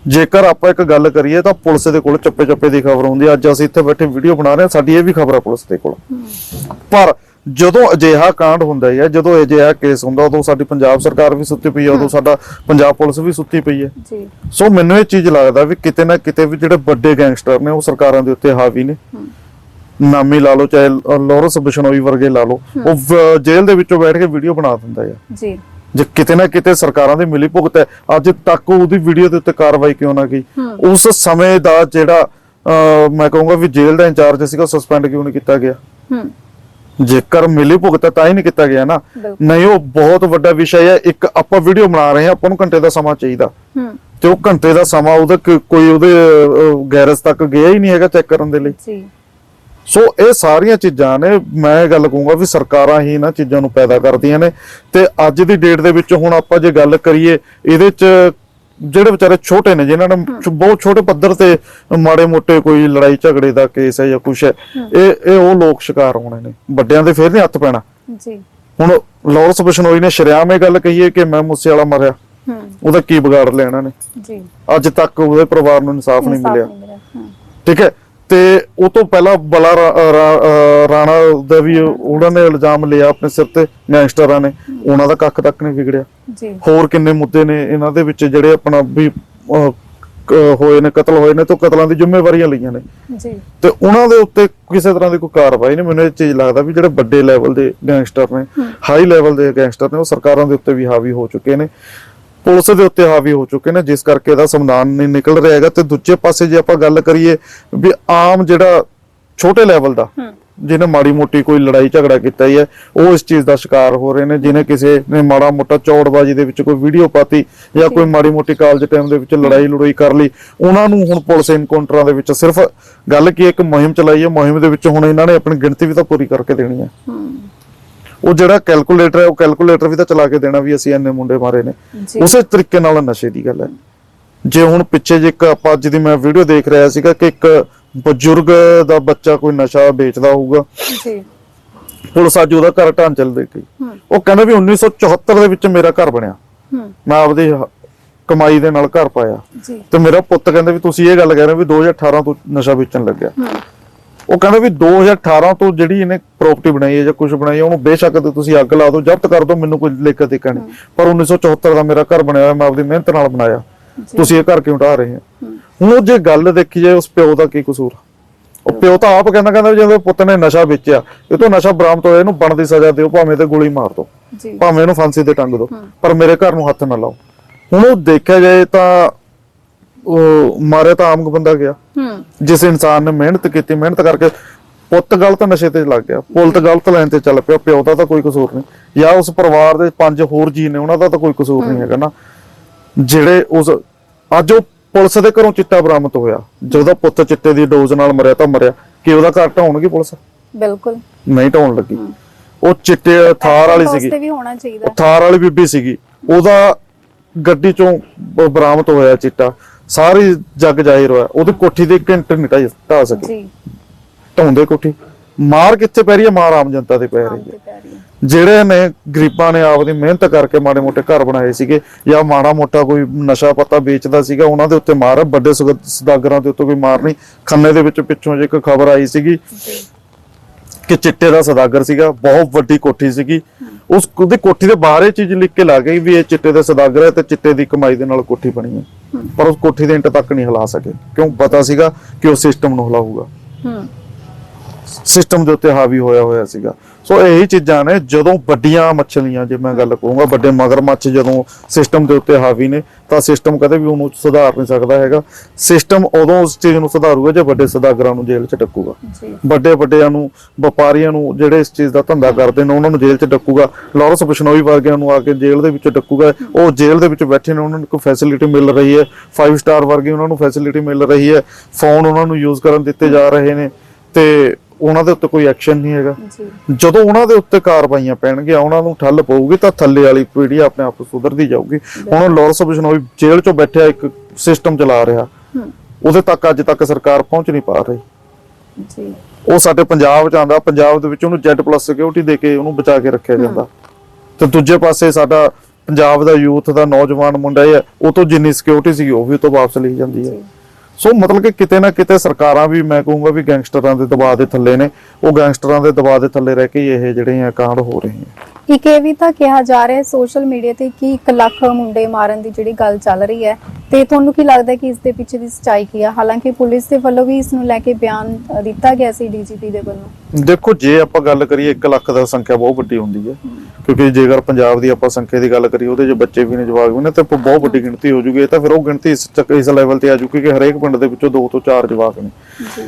ਜੇਕਰ ਆਪਾਂ ਇੱਕ ਗੱਲ ਕਰੀਏ ਤਾਂ ਪੁਲਿਸ ਦੇ ਕੋਲ ਚੱਪੇ ਚੱਪੇ ਦੀ ਖਬਰ ਹੁੰਦੀ ਹੈ। ਅੱਜ ਅਸੀਂ ਇੱਥੇ ਬੈਠੇ ਵੀਡੀਓ ਬਣਾ ਰਹੇ ਹਾਂ ਸਾਡੀ ਇਹ ਵੀ ਖਬਰ ਹੈ ਪੁਲਿਸ ਦੇ ਕੋਲ। ਪਰ ਜਦੋਂ ਅਜਿਹਾ ਕਾਂਡ ਹੁੰਦਾ ਹੈ ਜਦੋਂ ਅਜਿਹਾ ਕੇਸ ਹੁੰਦਾ ਉਦੋਂ ਸਾਡੀ ਪੰਜਾਬ ਸਰਕਾਰ ਵੀ ਸੁੱਤੀ ਪਈ ਹੈ ਉਦੋਂ ਸਾਡਾ ਪੰਜਾਬ ਪੁਲਿਸ ਵੀ ਸੁੱਤੀ ਪਈ ਹੈ। ਜੀ। ਸੋ ਮੈਨੂੰ ਇਹ ਚੀਜ਼ ਲੱਗਦਾ ਵੀ ਕਿਤੇ ਨਾ ਕਿਤੇ ਵੀ ਜਿਹੜੇ ਵੱਡੇ ਗੈਂਗਸਟਰ ਨੇ ਉਹ ਸਰਕਾਰਾਂ ਦੇ ਉੱਤੇ ਹਾਵੀ ਨੇ। ਨਾਮੀ ਲਾ ਲਓ ਚਾਹੇ ਲੋਰੈਂਸ ਬਿਸ਼ਨੋਈ ਵਰਗੇ ਲਾ ਲਓ ਉਹ ਜੇਲ੍ਹ ਦੇ ਵਿੱਚੋਂ ਬੈਠ ਕੇ ਵੀਡੀਓ ਬਣਾ ਦਿੰਦਾ ਹੈ। ਜੀ। ਜੇ ਕਿਤੇ ਨਾ ਕਿਤੇ ਸਰਕਾਰਾਂ ਦੀ ਮਿਲੀ ਭੁਗਤ ਹੈ ਅੱਜ ਤੱਕ ਉਹਦੀ ਵੀਡੀਓ ਦੇ ਉੱਤੇ ਕਾਰਵਾਈ ਕਿਉਂ ਨਾ ਗਈ? ਉਸ ਸਮੇਂ ਦਾ ਜਿਹੜਾ ਮੈਂ ਕਹੂੰਗਾ ਵੀ ਜੇਲ੍ਹ ਦਾ ਇੰਚਾਰਜ ਸੀਗਾ ਸਸਪੈਂਡ ਕਿਉਂ ਨਹੀਂ ਕੀਤਾ ਗਿਆ? ਹੂੰ। ਜੇਕਰ ਮਿਲੀ ਭੁਗਤ ਤਾਂ ਹੀ ਨਹੀਂ ਕੀਤਾ ਗਿਆ ਨਾ। ਨਹੀਂ ਉਹ ਬਹੁਤ ਵੱਡਾ ਵਿਸ਼ਾ ਹੈ। ਇੱਕ ਆਪਾਂ ਵੀਡੀਓ ਬਣਾ ਰਹੇ ਹਾਂ ਆਪਾਂ ਨੂੰ ਘੰਟੇ ਦਾ ਸਮਾਂ ਚਾਹੀਦਾ। ਹੂੰ। ਤੇ ਉਹ ਘੰਟੇ ਦਾ ਸਮਾਂ ਉਹਦਾ ਕੋਈ ਉਹਦੇ ਗੈਰੇਜ ਤੱਕ ਗਿਆ ਹੀ ਨਹੀਂ ਹੈਗਾ ਚੈੱਕ ਕਰਨ ਦੇ ਲਈ। ਜੀ। ਸੋ ਇਹ ਸਾਰੀਆਂ ਚੀਜ਼ਾਂ ਨੇ ਮੈਂ ਇਹ ਗੱਲ ਕਹੂੰਗਾ ਵੀ ਸਰਕਾਰਾਂ ਹੀ ਇਹਨਾਂ ਚੀਜ਼ਾਂ ਨੂੰ ਪੈਦਾ ਕਰਦੀਆਂ ਨੇ। ਤੇ ਅੱਜ ਦੀ ਡੇਟ ਦੇ ਵਿੱਚ ਹੁਣ ਆਪਾਂ ਜੇ ਗੱਲ ਕਰੀਏ ਇਹਦੇ ਚ ਜਿਹੜੇ ਵਿਚਾਰੇ ਛੋਟੇ ਨੇ ਜਿਨ੍ਹਾਂ ਨੇ ਬਹੁਤ ਛੋਟੇ ਪੱਧਰ ਤੇ ਮਾੜੇ ਮੋਟੇ ਕੋਈ ਲੜਾਈ ਝਗੜੇ ਦਾ ਕੇਸ ਹੈ ਜਾਂ ਕੁਛ ਹੈ ਇਹ ਇਹ ਉਹ ਲੋਕ ਸ਼ਿਕਾਰ ਹੋਣੇ ਨੇ। ਵੱਡਿਆਂ ਦੇ ਫੇਰ ਨਹੀਂ ਹੱਥ ਪੈਣਾ। ਜੀ। ਹੁਣ ਲਾਰੈਂਸ ਬਿਸ਼ਨੋਈ ਨੇ ਸ਼ਰਿਆਮ ਇਹ ਗੱਲ ਕਹੀ ਹੈ ਕਿ ਮੈਂ ਮੂਸੇ ਵਾਲਾ ਮਰਿਆ। ਹੂੰ। ਉਹਦਾ ਕੀ ਵਿਗਾੜ ਲਿਆ ਇਹਨਾਂ ਨੇ। ਜੀ। ਅੱਜ ਤੱਕ ਉਹਦੇ ਪਰਿਵਾਰ ਨੂੰ ਇਨਸਾਫ ਨਹੀਂ ਮਿਲਿਆ। ਠੀਕ ਹੈ? ਤੇ ਉਹ ਤੋਂ ਪਹਿਲਾਂ ਬਲਾ ਰਾਣਾ ਦਾ ਵੀ ਉਹਨਾਂ ਨੇ ਇਲਜ਼ਾਮ ਲਿਆ ਆਪਣੇ ਸਿਰ ਤੇ ਗੈਂਗਸਟਰਾਂ ਨੇ। ਉਹਨਾਂ ਦਾ ਕੱਖ ਤੱਕ ਨਹੀਂ ਵਿਗੜਿਆ। ਜੀ। ਹੋਰ ਕਿੰਨੇ ਮੁੱਦੇ ਨੇ ਇਹਨਾਂ ਦੇ ਵਿੱਚ ਜਿਹੜੇ ਆਪਣਾ ਵੀ ਹੋਏ ਨੇ ਕਤਲ ਹੋਏ ਨੇ ਤੋਂ ਕਤਲਾਂ ਦੀ ਜ਼ਿੰਮੇਵਾਰੀਆਂ ਲਈਆਂ ਨੇ। ਜੀ। ਤੇ ਉਹਨਾਂ ਦੇ ਉੱਤੇ ਕਿਸੇ ਤਰ੍ਹਾਂ ਦੀ ਕੋਈ ਕਾਰਵਾਈ ਨਹੀਂ। ਮੈਨੂੰ ਇਹ ਚੀਜ਼ ਲੱਗਦਾ ਵੀ ਜਿਹੜੇ ਵੱਡੇ ਲੈਵਲ ਦੇ ਗੈਂਗਸਟਰ ਨੇ ਹਾਈ ਲੈਵਲ ਦੇ ਗੈਂਗਸਟਰ ਨੇ ਉਹ ਸਰਕਾਰਾਂ ਦੇ ਉੱਤੇ ਵੀ ਹਾਵੀ ਹੋ ਚੁੱਕੇ ਨੇ। ਪੁਲਿਸ ਦੇ ਉੱਤੇ ਹਾਵੀ ਹੋ ਚੁੱਕੇ ਨੇ ਜਿਸ ਕਰਕੇ ਇਹਦਾ ਸੰਵਿਧਾਨ ਨਹੀਂ ਨਿਕਲ ਰਿਹਾ ਹੈਗਾ। ਤੇ ਦੂਜੇ ਪਾਸੇ ਜੇ ਆਪਾਂ ਗੱਲ ਕਰੀਏ ਵੀ ਆਮ ਜਿਹੜਾ ਛੋਟੇ ਲੈਵਲ ਦਾ ਜਿਹਨੇ ਮਾੜੀ ਮੋਟੀ ਕੋਈ ਲੜਾਈ ਝਗੜਾ ਕੀਤਾ ਹੀ ਹੈ ਉਹ ਇਸ ਚੀਜ਼ ਦਾ ਸ਼ਿਕਾਰ ਹੋ ਰਹੇ ਨੇ ਜਿਹਨੇ ਕਿਸੇ ਨੇ ਮਾੜਾ ਮੋਟਾ ਚੌੜਬਾਜੀ ਦੇ ਵਿੱਚ ਕੋਈ ਵੀਡੀਓ ਪਾਤੀ ਜਾਂ ਕੋਈ ਮਾੜੀ ਮੋਟੀ ਕਾਲਜ ਟਾਈਮ ਦੇ ਵਿੱਚ ਲੜਾਈ ਲੜੋਈ ਕਰ ਲਈ ਉਹਨਾਂ ਨੂੰ ਹੁਣ ਪੁਲਿਸ ਇਨਕਾਊਂਟਰਾਂ ਦੇ ਵਿੱਚ ਸਿਰਫ ਗੱਲ ਕੀ ਇੱਕ ਮੁਹਿੰਮ ਚਲਾਈ ਹੈ ਮੁਹਿੰਮ ਦੇ ਵਿੱਚ ਹੁਣ ਇਹਨਾਂ ਨੇ ਆਪਣੀ ਗਿਣਤੀ ਵੀ ਤਾਂ ਪੂਰੀ ਕਰਕੇ ਦੇਣੀ ਹੈ। ਉਹ ਜਿਹੜਾ ਕੈਲਕੂਲੇਟਰ ਹੈ ਉਹ ਕੈਲਕੂਲੇਟਰ ਵੀ ਤਾਂ ਚਲਾ ਕੇ ਦੇਣਾ ਵੀ ਅਸੀਂ ਇੰਨੇ ਮੁੰਡੇ ਮਾਰੇ ਨੇ। ਉਸੇ ਤਰੀਕੇ ਨਾਲ ਨਸ਼ੇ ਦੀ ਗੱਲ ਹੈ। ਜੇ ਹੁਣ ਪਿੱਛੇ ਜੇ ਇੱਕ ਆਪਾਂ ਅੱਜ ਦੀ ਮੈਂ ਵੀਡੀਓ ਦੇਖ ਰਿਹਾ ਸੀਗਾ ਕਿ ਇੱਕ ਬਜ਼ੁਰਗ ਦਾ ਬੱਚਾ ਕੋਈ ਨਸ਼ਾ ਵੇਚਦਾ ਹੋਊਗਾ। ਜੀ। ਪੁਲਿਸ ਅੱਜ ਉਹਦਾ ਘਰ ਢਾਂਚਲ ਦੇ ਗਈ ਉਹ ਕਹਿੰਦਾ ਵੀ 1974 ਦੇ ਵਿੱਚ ਮੇਰਾ ਘਰ ਬਣਿਆ। ਮੈਂ ਆਪਦੀ ਕਮਾਈ ਦੇ ਨਾਲ ਘਰ ਪਾਇਆ। ਤੇ ਮੇਰਾ ਪੁੱਤ ਕਹਿੰਦਾ ਵੀ ਤੁਸੀਂ ਇਹ ਗੱਲ ਕਹਿ ਰਹੇ ਹੋ ਵੀ 2018 ਤੋਂ ਨਸ਼ਾ ਵੇਚਣ ਲੱਗਿਆ। ਉਹ ਕਹਿੰਦਾ ਵੀ 2018 ਤੋਂ ਜਿਹੜੀ ਇਹਨੇ ਪ੍ਰਾਪਰਟੀ ਬਣਾਈ ਹੈ ਜਾਂ ਕੁਝ ਬਣਾਈ ਹੈ ਉਹਨੂੰ ਬੇਸ਼ੱਕ ਤੁਸੀਂ ਅੱਗ ਲਾ ਦਿਓ ਜ਼ਬਤ ਕਰ ਦਿਓ ਮੈਨੂੰ ਕੋਈ ਲੇਖਾ ਦੇਖਾ ਨਹੀਂ ਪਰ 1974 ਦਾ ਮੇਰਾ ਘਰ ਬਣਿਆ ਹੋਇਆ ਮੈਂ ਆਪਦੀ ਮਿਹਨਤ ਨਾਲ ਬਣਾਇਆ। ਤੁਸੀਂ ਇਹ ਘਰ ਕਿਉਂ ਢਾ ਰਹੇ ਹੋ? ਹੁਣ ਉਹ ਜੇ ਗੱਲ ਦੇਖੀ ਜਾਏ ਉਸ ਪਿਓ ਦਾ ਕੀ ਕਸੂਰ? ਉਹ ਪਿਓ ਤਾਂ ਆਪ ਕਹਿੰਦਾ ਕਹਿੰਦਾ ਜਦੋਂ ਪੁੱਤ ਨੇ ਨਸ਼ਾ ਵੇਚਿਆ ਇਹ ਤੋਂ ਨਸ਼ਾ ਬਰਾਮਦ ਹੋਇਆ ਇਹਨੂੰ ਬਣਦੀ ਸਜ਼ਾ ਦਿਓ ਭਾਵੇਂ ਤੇ ਗੋਲੀ ਮਾਰ ਦਿਓ। ਭਾਵੇਂ ਇਹਨੂੰ ਫਾਂਸੀ ਤੇ ਟੰਗ ਦਿਓ। ਪਰ ਮੇਰੇ ਘਰ ਨੂੰ ਹੱਥ ਨਾ ਲਾਓ। ਹੁਣ ਉਹ ਦੇਖਿਆ ਜਾਏ ਤਾਂ ਉਹ ਮਾਰਿਆ ਤਾਂ ਆਮ ਬੰਦਾ ਗਿਆ। ਹੂੰ। ਜਿਸ ਇਨਸਾਨ ਨੇ ਮਿਹਨਤ ਕੀਤੀ ਮਿਹਨਤ ਕਰਕੇ ਪੁੱਤ ਗਲਤ ਨਸ਼ੇ ਤੇ ਲੱਗ ਗਿਆ। ਪੁੱਤ ਗਲਤ ਲਾਈਨ ਤੇ ਚੱਲ ਪਿਆ ਪਿਓ ਦਾ ਤਾਂ ਕੋਈ ਕਸੂਰ ਨਹੀਂ। ਜਾਂ ਉਸ ਪਰਿਵਾਰ ਦੇ ਪੰਜ ਹੋਰ ਜੀ ਨੇ ਉਹਨਾਂ ਦਾ ਤਾਂ ਕੋਈ ਕਸੂਰ ਨਹੀਂ ਹੈਗਾ ਨਾ। ਜਿਹੜੇ ਉਸ ਅੱਜ ਉਹ ਪੁਲਿਸ ਦੇ ਘਰੋਂ ਚਿੱਟਾ ਬਰਾਮਦ ਹੋਇਆ। ਜਦੋਂ ਪੁੱਤ ਚਿੱਟੇ ਦੀ ਡੋਜ਼ ਨਾਲ ਮਰਿਆ ਤਾਂ ਮਰਿਆ। ਕਿ ਉਹਦਾ ਘਰ ਢਾਉਣਗੇ ਪੁਲਿਸ? ਬਿਲਕੁਲ। ਨਹੀਂ ਢਾਉਣ ਲੱਗੀ। ਉਹ ਚਿੱਟੇ ਥਾਰ ਵਾਲੀ ਸੀਗੀ। ਤੇ ਵੀ ਹੋਣਾ ਚਾਹੀਦਾ। ਥਾਰ ਵਾਲੀ ਬੀਬੀ ਸੀਗੀ। ਉਹਦਾ ਗੱਡੀ ਚੋਂ ਬਰਾਮਦ ਹੋਇਆ ਚਿੱਟਾ। ਸਾਰੀ ਜੱਗ ਜ਼ਾਹਿਰ ਹੋਇਆ। ਉਹਦੀ ਕੋਠੀ ਦੇ ਘੰਟੇ ਨਹੀਂ ਢਾਈ- ਸਕੇ। ਜੀ। ਢਾਉਂਦੇ ਕੋਠੀ। ਮਾਰ ਕਿੱਥੇ ਪੈ ਰਹੀ ਹੈ? ਮਾਰ ਆਮ ਜਨਤਾ ਤੇ ਪੈ ਰਹੀ ਹੈ। ਜਿਹੜੇ ਨੇ ਗਰੀਬਾਂ ਨੇ ਆਪਦੀ ਮਿਹਨਤ ਕਰਕੇ ਮਾੜੇ ਮੋਟੇ ਘਰ ਬਣਾਏ ਸੀਗੇ ਜਾਂ ਮਾੜਾ ਮੋਟਾ ਕੋਈ ਨਸ਼ਾ ਪੱਤਾ ਵੇਚਦਾ ਸੀਗਾ ਉਹਨਾਂ ਦੇ ਉੱਤੇ ਮਾਰ ਵੱਡੇ ਸੌਦਾਗਰਾਂ ਦੇ ਉੱਤੇ ਕੋਈ ਮਾਰ ਨਹੀਂ। ਖੰਨੇ ਦੇ ਵਿੱਚ ਪਿੱਛੋਂ ਜੇ ਇੱਕ ਖਬਰ ਆਈ ਸੀਗੀ ਕਿ ਚਿੱਟੇ ਦਾ ਸੌਦਾਗਰ ਸੀਗਾ। ਬਹੁਤ ਵੱਡੀ ਕੋਠੀ ਸੀਗੀ। ਉਸ ਉਹਦੀ ਕੋਠੀ ਦੇ ਬਾਹਰ ਇਹ ਚੀਜ਼ ਲਿਖ ਕੇ ਲਾ ਗਈ ਵੀ ਇਹ ਚਿੱਟੇ ਦਾ ਸੌਦਾਗਰ ਹੈ ਤੇ ਚਿੱਟੇ ਦੀ ਕਮਾਈ ਦੇ ਨਾਲ ਕੋਠੀ ਬਣੀ ਹੈ। ਪਰ ਉਸ ਕੋਠੀ ਦੇ ਇੰਟ ਤੱਕ ਨਹੀਂ ਹਿਲਾ ਸਕੇ। ਕਿਉਂ? ਪਤਾ ਸੀਗਾ ਕਿ ਉਹ ਸਿਸਟਮ ਨੂੰ ਹਿਲਾਊਗਾ। ਹੂੰ। ਸਿਸਟਮ ਦੇ ਉੱਤੇ ਹਾਵੀ ਹੋਇਆ ਹੋਇਆ ਸੀਗਾ। ਸੋ ਇਹੀ ਚੀਜ਼ਾਂ ਨੇ ਜਦੋਂ ਵੱਡੀਆਂ ਮੱਛਲੀਆਂ ਜੇ ਮੈਂ ਗੱਲ ਕਰੂੰਗਾ ਵੱਡੇ ਮਗਰਮੱਛ ਜਦੋਂ ਸਿਸਟਮ ਦੇ ਉੱਤੇ ਹਾਵੀ ਨੇ ਤਾਂ ਸਿਸਟਮ ਕਦੇ ਵੀ ਉਹਨੂੰ ਸੁਧਾਰ ਨਹੀਂ ਸਕਦਾ ਹੈਗਾ। ਸਿਸਟਮ ਉਦੋਂ ਉਸ ਚੀਜ਼ ਨੂੰ ਸੁਧਾਰੂਗਾ ਜੇ ਵੱਡੇ ਸੌਦਾਗਰਾਂ ਨੂੰ ਜੇਲ੍ਹ 'ਚ ਡੱਕੂਗਾ। ਵੱਡੇ ਵੱਡਿਆਂ ਨੂੰ ਵਪਾਰੀਆਂ ਨੂੰ ਜਿਹੜੇ ਇਸ ਚੀਜ਼ ਦਾ ਧੰਦਾ ਕਰਦੇ ਨੇ ਉਹਨਾਂ ਨੂੰ ਜੇਲ੍ਹ 'ਚ ਡੱਕੂਗਾ। ਲਾਰੈਂਸ ਬਿਸ਼ਨੋਈ ਵਰਗਿਆਂ ਨੂੰ ਆ ਕੇ ਜੇਲ੍ਹ ਦੇ ਵਿੱਚ ਡੱਕੂਗਾ। ਉਹ ਜੇਲ੍ਹ ਦੇ ਵਿੱਚ ਬੈਠੇ ਨੇ ਉਹਨਾਂ ਨੂੰ ਕੋਈ ਫੈਸਿਲਿਟੀ ਮਿਲ ਰਹੀ ਹੈ। 5 ਸਟਾਰ ਵਰਗੀ ਉਹਨਾਂ ਨੂੰ ਫੈਸਿਲਿਟੀ ਮਿਲ ਰਹੀ ਹੈ। ਫੋਨ ਉਹਨਾਂ ਨੂੰ ਯੂਜ਼ ਕਰਨ ਦਿੱਤੇ ਜਾ ਰਹੇ ਨੇ। ਤੇ ਉਹਨਾਂ ਦੇ ਉੱਤੇ ਕੋਈ ਐਕਸ਼ਨ ਨਹੀਂ ਹੈਗਾ। ਜਦੋਂ ਉਹਨਾਂ ਦੇ ਉੱਤੇ ਕਾਰਵਾਈਆਂ ਪੈਣਗੀਆਂ ਉਹਨਾਂ ਨੂੰ ਠੱਲ ਪਊਗੀ ਤਾਂ ਥੱਲੇ ਵਾਲੀ ਪੀੜ੍ਹੀ ਆਪਣੇ ਆਪ ਸੁਧਰਦੀ ਜਾਊਗੀ। ਹੁਣ ਲਾਰੈਂਸ ਬਿਸ਼ਨੋਈ ਜੇਲ੍ਹ 'ਚੋਂ ਬੈਠਿਆ ਇੱਕ ਸਿਸਟਮ ਚਲਾ ਰਿਹਾ। ਉਹਦੇ ਤੱਕ ਅੱਜ ਤੱਕ ਸਰਕਾਰ ਪਹੁੰਚ ਨਹੀਂ ਪਾ ਰਹੀ। ਜੀ। ਉਹ ਸਾਡੇ ਪੰਜਾਬ ਚ ਆਂਦਾ ਪੰਜਾਬ ਦੇ ਵਿੱਚ ਉਹਨੂੰ Z+ ਸਿਕਿਉਰਿਟੀ ਦੇ ਕੇ ਉਹਨੂੰ ਬਚਾ ਕੇ ਰੱਖਿਆ ਜਾਂਦਾ। ਤੇ ਦੂਜੇ ਪਾਸੇ ਸਾਡਾ ਪੰਜਾਬ ਦਾ ਯੂਥ ਦਾ ਨੌਜਵਾਨ ਮੁੰਡਾ ਹੈ ਉਹ ਤੋਂ ਜਿੰਨੀ ਸਿਕਿਉਰਿਟੀ ਸੀ ਉਹ ਵੀ ਉਹ ਤੋਂ ਵਾਪਸ ਲਈ ਜਾਂਦੀ ਹੈ। ਸੋ ਮਤਲਬ ਕਿ ਕਿਤੇ ਨਾ ਕਿਤੇ ਸਰਕਾਰਾਂ ਵੀ ਮੈਂ ਕਹੂੰਗਾ ਵੀ ਗੈਂਗਸਟਰਾਂ ਦੇ ਦਬਾਅ ਦੇ ਥੱਲੇ ਨੇ। ਉਹ ਗੈਂਗਸਟਰਾਂ ਦੇ ਦਬਾਅ ਦੇ ਥੱਲੇ ਰਹਿ ਕੇ ਇਹ ਜਿਹੜੇ ਆ ਕਾਂਡ ਹੋ ਰਹੇ ਆ ਇੱਕ ਇਹ ਵੀ ਤਾਂ ਕਿਹਾ ਜਾ ਰਿਹਾ ਹੈ ਸੋਸ਼ਲ ਮੀਡੀਆ ਤੇ ਕਿ 1 ਲੱਖ ਮੁੰਡੇ ਮਾਰਨ ਦੀ ਜਿਹੜੀ ਗੱਲ ਚੱਲ ਰਹੀ ਹੈ ਤੇ ਤੁਹਾਨੂੰ ਕੀ ਲੱਗਦਾ ਹੈ ਕਿ ਇਸ ਦੇ ਪਿੱਛੇ ਦੀ ਸੱਚਾਈ ਕੀ ਹੈ? ਹਾਲਾਂਕਿ ਪੁਲਿਸ ਦੇ ਵੱਲੋਂ ਵੀ ਇਸ ਨੂੰ ਲੈ ਕੇ ਬਿਆਨ ਦਿੱਤਾ ਗਿਆ ਸੀ ਡੀਜੀਪੀ ਦੇ ਵੱਲੋਂ। ਦੇਖੋ ਜੇ ਆਪਾਂ ਗੱਲ ਕਰੀਏ 1 ਲੱਖ ਦਾ ਸੰਖਿਆ ਬਹੁਤ ਵੱਡੀ ਹੁੰਦੀ ਹੈ। ਕਿਉਂਕਿ ਜੇਕਰ ਪੰਜਾਬ ਦੀ ਆਪਾਂ ਸੰਖਿਆ ਦੀ ਗੱਲ ਕਰੀਏ ਉਹਦੇ 'ਚ ਬੱਚੇ ਵੀ ਨੇ ਜਵਾਕ ਵੀ ਨੇ ਤੇ ਬਹੁਤ ਵੱਡੀ ਗਿਣਤੀ ਹੋ ਜੂਗੀ। ਇਹ ਤਾਂ ਫਿਰ ਉਹ ਗਿਣਤੀ ਇਸ ਇਸ ਲੈਵਲ ਤੇ ਆ ਜੂਗੀ ਕਿ ਹਰੇਕ ਪਿੰਡ ਦੇ ਵਿੱਚੋਂ 2 ਤੋਂ 4 ਜਵਾਕ ਨੇ। ਜੀ।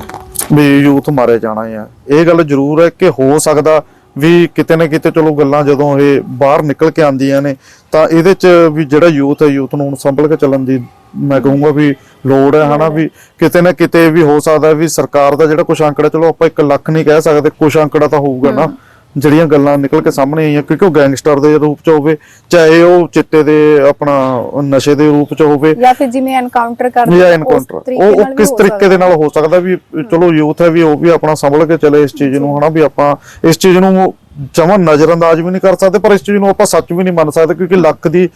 ਵੀ ਯੂਥ ਮਾਰੇ ਜਾਣਾ ਆ। ਇਹ ਗੱਲ ਜ਼ਰੂਰ ਹੈ ਕਿ ਹੋ ਸਕਦਾ ਵੀ ਕਿਤੇ ਨਾ ਕਿਤੇ ਚਲੋ ਗੱਲਾਂ ਜਦੋਂ ਇਹ ਬਾਹਰ ਨਿਕਲ ਕੇ ਆਉਂਦੀਆਂ ਨੇ, ਤਾਂ ਇਹਦੇ 'ਚ ਵੀ ਜਿਹੜਾ ਯੂਥ ਹੈ, ਯੂਥ ਨੂੰ ਹੁਣ ਸੰਭਲ ਕੇ ਚੱਲਣ ਦੀ ਮੈਂ ਕਹੂੰਗਾ ਵੀ ਲੋੜ ਹੈ, ਹਨਾ ਵੀ ਕਿਤੇ ਨਾ ਕਿਤੇ ਵੀ ਹੋ ਸਕਦਾ ਵੀ ਸਰਕਾਰ ਦਾ ਜਿਹੜਾ ਕੁਝ ਅੰਕੜਾ, ਚਲੋ ਆਪਾਂ 1 ਲੱਖ ਨਹੀਂ ਕਹਿ ਸਕਦੇ ਕੁਝ ਅੰਕੜਾ ਤਾਂ ਹੋਊਗਾ ਨਾ। ਜਿਹੜੀਆਂ ਗੱਲਾਂ ਨਿਕਲ ਕੇ ਸਾਹਮਣੇ ਆਈਆਂ ਕਿਉਂਕਿ ਉਹ ਗੈਂਗਸਟਰ ਦੇ ਰੂਪ 'ਚ ਹੋਵੇ ਚਾਹੇ ਉਹ ਚਿੱਟੇ ਦੇ ਆਪਣਾ ਨਸ਼ੇ ਦੇ ਰੂਪ 'ਚ ਹੋਵੇ ਜਾਂ ਫਿਰ ਜਿਵੇਂ ਐਨਕਾਊਂਟਰ ਕਰਦੇ ਜਾਂ ਐਨਕਾਊਂਟਰ ਉਹ ਕਿਸ ਤਰੀਕੇ ਦੇ। ਨਾਲ ਹੋ ਸਕਦਾ ਵੀ ਚਲੋ ਯੂਥ ਹੈ ਵੀ ਉਹ ਵੀ ਆਪਣਾ ਸੰਭਲ ਕੇ ਚੱਲੇ ਇਸ ਚੀਜ਼ ਨੂੰ ਹਨਾ ਵੀ ਆਪਾਂ ਇਸ ਚੀਜ਼ ਨੂੰ ਜਮਾਂ ਨਜ਼ਰਅੰਦਾਜ਼ ਵੀ ਨਹੀਂ ਕਰ ਸਕਦੇ ਪਰ ਇਸ ਚੀਜ਼ ਨੂੰ ਆਪਾਂ ਸੱਚ ਵੀ ਨਹੀਂ ਮੰਨ ਸਕਦੇ ਕਿਉਂਕਿ ਲੱਖ ਦੀ